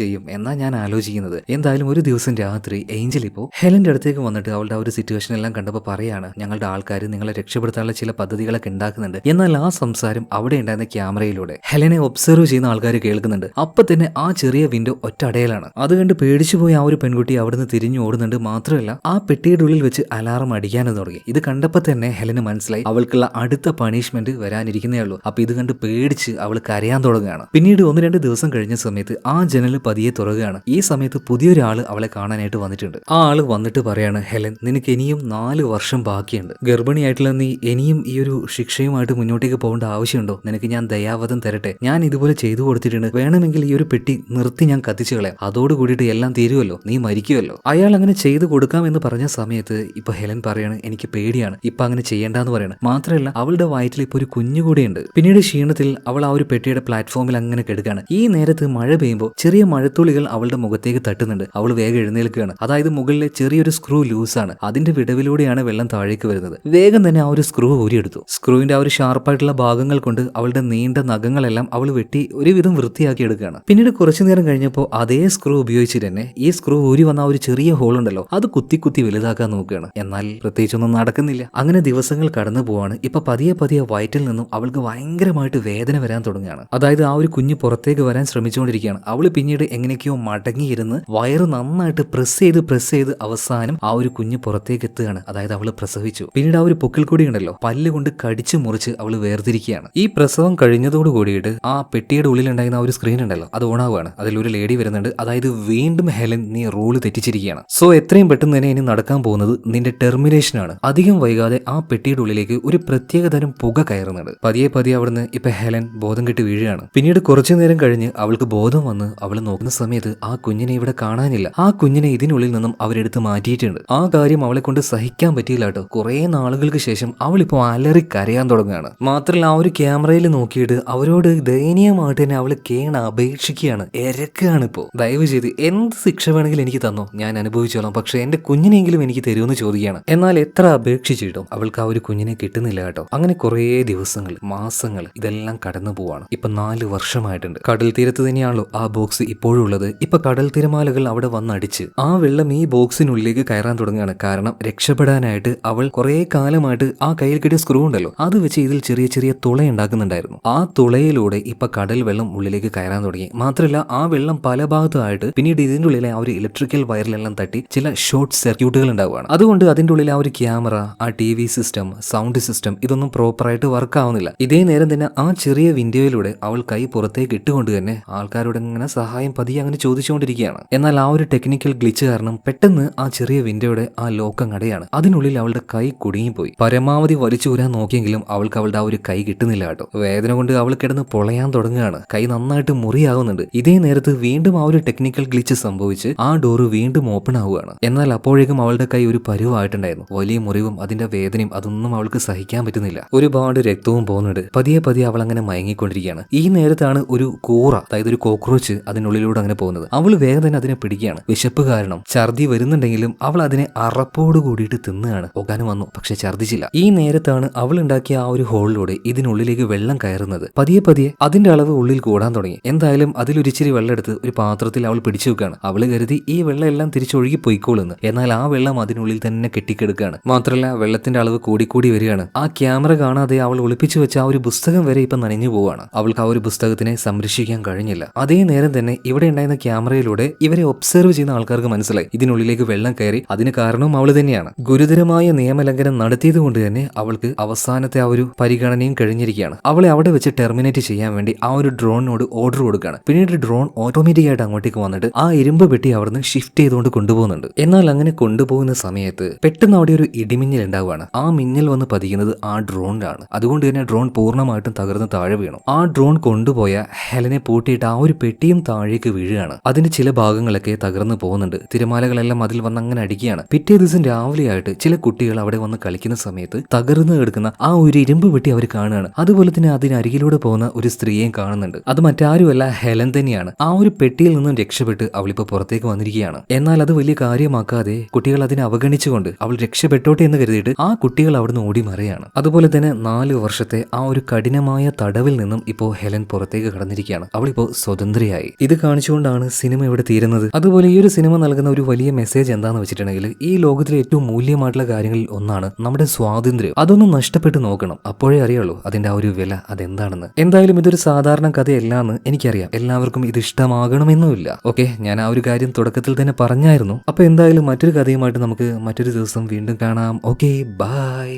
ചെയ്യും എന്നാ ഞാൻ ആലോചിക്കുന്നത്. എന്തായാലും ഒരു ദിവസം രാത്രി ഏഞ്ചൽ ഇപ്പോൾ ഹെലന്റെ അടുത്തേക്ക് വന്നിട്ട് അവളുടെ ആ ഒരു സിറ്റുവേഷൻ എല്ലാം കണ്ടപ്പോൾ പറയാണ് ഞങ്ങളുടെ ആൾക്കാർ നിങ്ങളെ രക്ഷപ്പെടുത്താനുള്ള ചില പദ്ധതികളൊക്കെ ഉണ്ടാക്കുന്നുണ്ട്. എന്നാൽ ആ സംസാരം അവിടെ ഉണ്ടായിരുന്ന ക്യാമറയിലൂടെ ഹെലനെ ഒബ്സർവ് ചെയ്യുന്ന ആൾക്കാർ കേൾക്കുന്നുണ്ട്. അപ്പൊ തന്നെ ആ ചെറിയ വിൻഡോ ഒറ്റ അടയലാണ് അത് കണ്ട് പേടിച്ചു പോയ ആ ഒരു പെൺകുട്ടി അവിടുന്ന് തിരിഞ്ഞു ഓടുന്നുണ്ട്. മാത്രമല്ല ആ പെട്ടിയുടെ ഉള്ളിൽ വെച്ച് അലാറം അടിക്കാനും തുടങ്ങി. ഇത് കണ്ടപ്പോൾ തന്നെ ഹെലന് മനസ്സിലായി അവൾക്കുള്ള അടുത്ത പണിഷ്മെന്റ് വരാനിരിക്കുന്നേ ഉള്ളൂ. അപ്പൊ ഇത് കണ്ട് പേടിച്ച് അവൾ കരയാൻ തുടങ്ങുകയാണ്. പിന്നീട് ഒന്ന് രണ്ട് ദിവസം കഴിഞ്ഞ സമയത്ത് ആ ജനൽ പതിയെ തുറകുകയാണ് ഈ സമയത്ത് പുതിയൊരാൾ അവളെ കാണാനായിട്ട് വന്നിട്ടുണ്ട്. ആ ആൾ വന്നിട്ട് പറയാണ് ഹെലൻ നിനക്ക് ഇനിയും നാല് വർഷം ബാക്കിയുണ്ട്. ഗർഭിണിയായിട്ടുള്ള നീ ഇനിയും ഈ ഒരു ശിക്ഷയുമായിട്ട് മുന്നോട്ടേക്ക് പോകേണ്ട ആവശ്യമുണ്ടോ? നിനക്ക് ഞാൻ ദയാവധം തരട്ടെ. ഞാൻ ഇതുപോലെ ചെയ്തു കൊടുത്തിട്ടുണ്ട്. വേണമെങ്കിൽ ഈ ഒരു പെട്ടി നിർത്തി ഞാൻ കത്തിച്ചു കളയാം. അതോട് കൂടിയിട്ട് എല്ലാം തീരുമല്ലോ നീ മരിക്കുമല്ലോ അയാൾ അങ്ങനെ ചെയ്തു കൊടുക്കാം എന്ന് പറഞ്ഞ സമയത്ത് ഇപ്പൊ ഹെലൻ പറയാണ് എനിക്ക് പേടിയാണ്. ഇപ്പൊ അങ്ങനെ ചെയ്യേണ്ടെന്ന് പറയണം. മാത്രമല്ല അവളുടെ വയറ്റിൽ ഇപ്പൊ ഒരു കുഞ്ഞു കൂടിയുണ്ട് പിന്നീട് ക്ഷീണത്തിൽ അവൾ ആ ഒരു പെട്ടിയുടെ പ്ലാറ്റ്ഫോമിൽ അങ്ങനെ കിടക്കുകയാണ് ഈ നേരത്ത് മഴ പെയ്യുമ്പോൾ ചെറിയ മഴത്തുള്ളികൾ അവളുടെ മുഖത്തേക്ക് തട്ടുന്നുണ്ട്. അവൾ വേഗം എഴുന്നേൽക്കുകയാണ്. അതായത് മുകളിലെ ചെറിയൊരു സ്ക്രൂ ലൂസാണ് അതിന്റെ വിടവിലൂടെയാണ് വെള്ളം താഴേക്ക് വരുന്നത്. വേഗം തന്നെ ആ ഒരു സ്ക്രൂ ഊരിയെടുത്തു. സ്ക്രൂവിന്റെ ആ ഒരു ഷാർപ്പായിട്ടുള്ള ഭാഗങ്ങൾ കൊണ്ട് അവളുടെ നീണ്ട നഖങ്ങളെല്ലാം അവൾ വെട്ടി ഒരുവിധം വൃത്തിയാക്കി എടുക്കുകയാണ്. പിന്നീട് കുറച്ചു നേരം കഴിഞ്ഞപ്പോൾ അതേ സ്ക്രൂ ഉപയോഗിച്ചിട്ട് തന്നെ ഈ സ്ക്രൂ ഊരി വന്ന ആ ഒരു ചെറിയ ഹോൾ ഉണ്ടല്ലോ അത് കുത്തി കുത്തി വലുതാക്കാൻ നോക്കുകയാണ്. എന്നാൽ പ്രത്യേകിച്ചൊന്നും നടക്കുന്നില്ല. അങ്ങനെ ദിവസങ്ങൾ കടന്നു പോവാണ്. ഇപ്പൊ പതിയെ പതിയെ വയറ്റിൽ നിന്നും അവൾക്ക് ഭയങ്കരമായിട്ട് വേദന വരാൻ തുടങ്ങുകയാണ്. അതായത് ആ ഒരു കുഞ്ഞ് പുറത്തേക്ക് വരാൻ ശ്രമിച്ചുകൊണ്ടിരിക്കുകയാണ്. അവൾ പിന്നീട് എങ്ങനെയൊക്കെയോ മടങ്ങിയിരുന്ന് വയറ് നന്നായിട്ട് പ്രസ് ചെയ്ത് പ്രസ് ചെയ്ത് അവസാനം ആ ഒരു കുഞ്ഞ് പുറത്തേക്ക് എത്തുകയാണ്. അതായത് അവൾ പ്രസവിച്ചു. പിന്നീട് ആ ഒരു പൊക്കിൽ കൂടി ഉണ്ടല്ലോ പല്ലുകൊണ്ട് കടിച്ചു മുറിച്ച് അവൾ വേർതിരിക്കുകയാണ്. ഈ പ്രസവം കഴിഞ്ഞതോട് കൂടിയിട്ട് ആ പെട്ടിയുടെ ഉള്ളിലുണ്ടായിരുന്ന ആ ഒരു സ്ക്രീൻ ഉണ്ടല്ലോ അത് ഓണാവുകയാണ് അതിൽ ഒരു ലേഡി വരുന്നുണ്ട്. അതായത് വീണ്ടും ഹെലൻ നീ റൂൾ തെറ്റിച്ചിരിക്കുകയാണ്. സോ എത്രയും പെട്ടെന്ന് തന്നെ ഇനി നടക്കാൻ പോകുന്നത് നിന്റെ ടെർമിനേഷൻ ആണ്. അധികം വൈകാതെ ആ പെട്ടിയുടെ ഉള്ളിലേക്ക് ഒരു പ്രത്യേകതരം പുക കയറുന്നുണ്ട്. പതിയെ പതിയെ അവിടുന്ന് ഇപ്പൊ ഹെലൻ ബോധം കെട്ടി വീഴുകയാണ്. പിന്നീട് കുറച്ചു നേരം കഴിഞ്ഞ് അവൾക്ക് ബോധം വന്ന് അവൾ നോക്കുന്ന സമയത്ത് ആ കുഞ്ഞിനെ ഇവിടെ കാണാനില്ല. ആ കുഞ്ഞിനെ ഇതിനുള്ളിൽ നിന്നും അവരെടുത്ത് മാറ്റിയിട്ടുണ്ട്. ആ കാര്യം അവളെ കൊണ്ട് സഹിക്കാൻ പറ്റിയില്ല കേട്ടോ. കുറെ നാളുകൾക്ക് ശേഷം അവൾ ഇപ്പോൾ അലറി കരയാൻ തുടങ്ങുകയാണ്. മാത്രമല്ല ആ ഒരു ക്യാമറയിൽ നോക്കിയിട്ട് അവരോട് ദയനീയമായിട്ട് തന്നെ അവൾ കേണ അപേക്ഷിക്കുകയാണ്. ഇരക്കുകയാണ് ഇപ്പോൾ ദയവ് ചെയ്ത് എന്ത് ശിക്ഷ വേണമെങ്കിലും എനിക്ക് തന്നോ? ഞാൻ അനുഭവിച്ചോളാം. പക്ഷെ എന്റെ കുഞ്ഞിനെങ്കിലും എനിക്ക് തരുമെന്ന് ചോദിക്കുകയാണ്. എന്നാൽ എത്ര അപേക്ഷിച്ചിട്ടും അവൾക്ക് ആ ഒരു കുഞ്ഞിനെ കിട്ടുന്നില്ല കേട്ടോ. അങ്ങനെ കുറേ ദിവസങ്ങൾ മാസങ്ങൾ ഇതെല്ലാം കടന്നു പോവാണ്. ഇപ്പൊ നാല് വർഷമായിട്ടുണ്ട്. കടൽ തീരത്ത് തന്നെയാണല്ലോ ആ ബോക്സ് ഇപ്പോഴും ഉള്ളത്. ഇപ്പൊ കടൽ തിരമാലകൾ അവിടെ വന്നടിച്ച് ആ വെള്ളം ഈ ബോക്സിനുള്ളിലേക്ക് കയറാൻ തുടങ്ങുകയാണ്. കാരണം രക്ഷപ്പെടാനായിട്ട് അവൾ കുറെ കാലമായിട്ട് ആ കയ്യിൽ കിട്ടിയ സ്ക്രൂ ഉണ്ടല്ലോ. അത് വെച്ച് ഇതിൽ ചെറിയ ചെറിയ തുള ഉണ്ടാക്കുന്നുണ്ടായിരുന്നു ആ തുളയിലൂടെ ഇപ്പൊ കടൽ വെള്ളം ഉള്ളിലേക്ക് കയറാൻ തുടങ്ങി. മാത്രമല്ല ആ വെള്ളം പല ഭാഗത്തായിട്ട് പിന്നീട് ഇതിന്റെ ഉള്ളിലെ ആ ഒരു ഇലക്ട്രിക്കൽ വയറിലെല്ലാം തട്ടി ചില ഷോർട്ട് സർക്യൂട്ടുകൾ ഉണ്ടാവുകയാണ്. അതുകൊണ്ട് അതിന്റെ ഉള്ളിൽ ആ ഒരു ക്യാമറ ആ T V system sound system ഇതൊന്നും പ്രോപ്പറായിട്ട് വർക്ക് ആവുന്നില്ല. ഇതേ നേരം തന്നെ ആ ചെറിയ വിൻഡോയിലൂടെ അവൾ കൈ പുറത്തേക്ക് ഇട്ടുകൊണ്ട് തന്നെ ആൾക്കാരോട് ഇങ്ങനെ സഹായം പതിയെ അങ്ങനെ ചോദിച്ചുകൊണ്ടിരിക്കുകയാണ്. എന്നാൽ ആ ഒരു ടെക്നിക്കൽ ഗ്ലിച്ച് കാരണം പെട്ടെന്ന് ആ ചെറിയ വിൻഡോയുടെ ആ ലോക്കം കടയാണ് അതിനുള്ളിൽ അവളുടെ കൈ കുടുങ്ങിപ്പോയി. പരമാവധി വലിച്ചു വരാൻ നോക്കിയെങ്കിലും അവൾക്ക് അവളുടെ ആ ഒരു കൈ കിട്ടുന്നില്ല കേട്ടോ. വേദന കൊണ്ട് അവൾ കിടന്ന് പൊളയാൻ തുടങ്ങുകയാണ്. കൈ നന്നായിട്ട് മുറിയാകുന്നുണ്ട്. ഇതേ നേരത്ത് വീണ്ടും ആ ഒരു ടെക്നിക്കൽ ഗ്ലിച്ച് സംഭവിച്ച് ആ ഡോറ് വീണ്ടും ഓപ്പൺ ആവുകയാണ്. എന്നാൽ അപ്പോഴേക്കും അവളുടെ കൈ ഒരു പരുവായിട്ടുണ്ടായിരുന്നു. വലിയ മുറിവും അതിന്റെ വേദനയും അതൊന്നും അവൾക്ക് സഹിക്കാൻ പറ്റുന്നില്ല. ഒരുപാട് രക്തവും പോകുന്നുണ്ട്. പതിയെ പതിയെ അവൾ അങ്ങനെ മയങ്ങിക്കൊണ്ടിരിക്കുകയാണ്. ഈ നേരത്താണ് ഒരു കൂറ അതായത് ഒരു കോക്രോച്ച് അതിനുള്ളിലൂടെ അങ്ങനെ പോകുന്നത്. അവൾ വേഗം തന്നെ അതിനെ പിടിക്കുകയാണ്. വിശപ്പ് കാരണം ഛർദി വരുന്നുണ്ടെങ്കിലും അവൾ അതിനെ അറപ്പോട് കൂടിയിട്ട് തിന്നുകയാണ്. പോകാനും വന്നു പക്ഷെ ഛർദിച്ചില്ല. ഈ നേരത്താണ് അവൾ ഉണ്ടാക്കിയ ആ ഒരു ഹോളിലൂടെ ഇതിനുള്ളിലേക്ക് വെള്ളം കയറുന്നത്. പതിയെ പതിയെ അതിന്റെ അളവ് ഉള്ളിൽ കൂടാൻ തുടങ്ങി. എന്തായാലും അതിലൊരിച്ചിരി വെള്ളം എടുത്ത് ഒരു പാത്രത്തിൽ അവൾ പിടിച്ചു വെക്കുകയാണ്. അവൾ കരുതി ഈ വെള്ളം എല്ലാം തിരിച്ചൊഴുകി പോയിക്കോളുന്നു. എന്നാൽ ആ വെള്ളം അതിനുള്ളിൽ തന്നെ കെട്ടിക്കെടുക്കുകയാണ്. മാത്രമല്ല വെള്ളത്തിന്റെ അളവ് കൂടിക്കൂടി വരികയാണ്. ആ ക്യാമറ കാണാതെ അവൾ ഒളിപ്പിച്ചു വെച്ച ആ ഒരു പുസ്തകം വരെ ഇപ്പൊ നനഞ്ഞു പോവാണ്. അവൾക്ക് ആ ഒരു പുസ്തകത്തിനെ സംരക്ഷിക്കാൻ കഴിഞ്ഞില്ല. അതേ നേരം തന്നെ ഇവിടെ ഉണ്ടായിരുന്ന ക്യാമറയിലൂടെ ഇവരെ ഒബ്സർവ് ചെയ്യുന്ന ആൾക്കാർക്ക് മനസ്സിലായി. ഇതിനുള്ളിലേക്ക് വെള്ളം കയറി അതിന് കാരണവും അവൾ തന്നെയാണ്. ഗുരുതരമായ നിയമലംഘനം നടത്തിയത് കൊണ്ട് തന്നെ അവൾക്ക് അവസാനത്തെ ആ ഒരു പരിഗണനയും കഴിഞ്ഞിരിക്കുകയാണ്. അവളെ അവിടെ വെച്ച് ടെർമിനേറ്റ് ചെയ്യാൻ വേണ്ടി ആ ഒരു ഡ്രോണിനോട് ഓർഡർ കൊടുക്കുകയാണ്. പിന്നീട് ഡ്രോൺ ഓട്ടോമാറ്റിക് ആയിട്ട് അങ്ങോട്ടേക്ക് വന്നിട്ട് ആ ഇരുമ്പ് പെട്ടി അവിടുന്ന് ഷിഫ്റ്റ് ചെയ്തുകൊണ്ട് കൊണ്ടുപോകുന്നുണ്ട്. എന്നാൽ അങ്ങനെ കൊണ്ടുപോകുന്ന സമയത്ത് പെട്ടെന്ന് അവിടെ ഒരു ഇടിമിന്നൽ ഉണ്ടാവുകയാണ്. ആ മിന്നൽ വന്ന് പതിക്കുന്നത് ആ ഡ്രോണിലാണ്. അതുകൊണ്ട് തന്നെ ഡ്രോൺ പൂർണമായിട്ടും തകർന്ന് താഴെ വീണു. ആ ഡ്രോൺ കൊണ്ടുപോയ ഹെലനെ പൂട്ടിയിട്ട് ആ ഒരു പെട്ടിയും താഴേക്ക് വീഴുകയാണ്. അതിന്റെ ചില ഭാഗങ്ങളൊക്കെ തകർന്നു പോകുന്നുണ്ട്. തിരമാലകളെല്ലാം അതിൽ വന്ന് അങ്ങനെ അടിക്കുകയാണ്. പിറ്റേ ദിവസം രാവിലെയായിട്ട് ചില കുട്ടികൾ അവിടെ വന്ന് കളിക്കുന്ന സമയത്ത് തകർന്നു കിടക്കുന്ന ആ ഒരു ഇരുമ്പ് പെട്ടി അവർ കാണുകയാണ്. അതുപോലെ തന്നെ അതിനരികിലൂടെ പോകുന്ന ഒരു സ്ത്രീയെയും കാണുന്നുണ്ട്. അത് മറ്റാരുമല്ല ഹെലൻ തന്നെയാണ്. ആ ഒരു പെട്ടിയിൽ നിന്നും രക്ഷപ്പെട്ട് അവളിപ്പോ പുറത്തേക്ക് വന്നിരിക്കുകയാണ്. എന്നാൽ അത് വലിയ കാര്യമാക്കാതെ കുട്ടികൾ അതിനെ അവഗണിച്ചുകൊണ്ട് അവൾ രക്ഷപ്പെട്ടോട്ടെ എന്ന് കരുതിയിട്ട് ആ കുട്ടികൾ അവിടുന്ന് ഓടി മറിയാണ് അതുപോലെ തന്നെ നാല് വർഷത്തെ ആ ഒരു കഠിനമായ കഠിനമായ തടവിൽ നിന്നും ഇപ്പോൾ ഹെലൻ പുറത്തേക്ക് കടന്നിരിക്കുകയാണ്. അവളിപ്പോൾ സ്വതന്ത്രയായി. ഇത് കാണിച്ചുകൊണ്ടാണ് സിനിമ ഇവിടെ തീരുന്നത്. അതുപോലെ ഈ ഒരു സിനിമ നൽകുന്ന ഒരു വലിയ മെസ്സേജ് എന്താണെന്ന് വെച്ചിട്ടുണ്ടെങ്കിൽ ഈ ലോകത്തിലെ ഏറ്റവും മൂല്യമായിട്ടുള്ള കാര്യങ്ങളിൽ ഒന്നാണ് നമ്മുടെ സ്വാതന്ത്ര്യം. അതൊന്നും നഷ്ടപ്പെട്ട് നോക്കണം. അപ്പോഴേ അറിയുള്ളൂ അതിന്റെ ആ ഒരു വില അതെന്താണെന്ന്. എന്തായാലും ഇതൊരു സാധാരണ കഥയല്ല എന്ന് എനിക്കറിയാം. എല്ലാവർക്കും ഇത് ഇഷ്ടമാകണമെന്നുമില്ല. ഓക്കെ ഞാൻ ആ ഒരു കാര്യം തുടക്കത്തിൽ തന്നെ പറഞ്ഞായിരുന്നു. അപ്പൊ എന്തായാലും മറ്റൊരു കഥയുമായിട്ട് നമുക്ക് മറ്റൊരു ദിവസം വീണ്ടും കാണാം. Okay bye.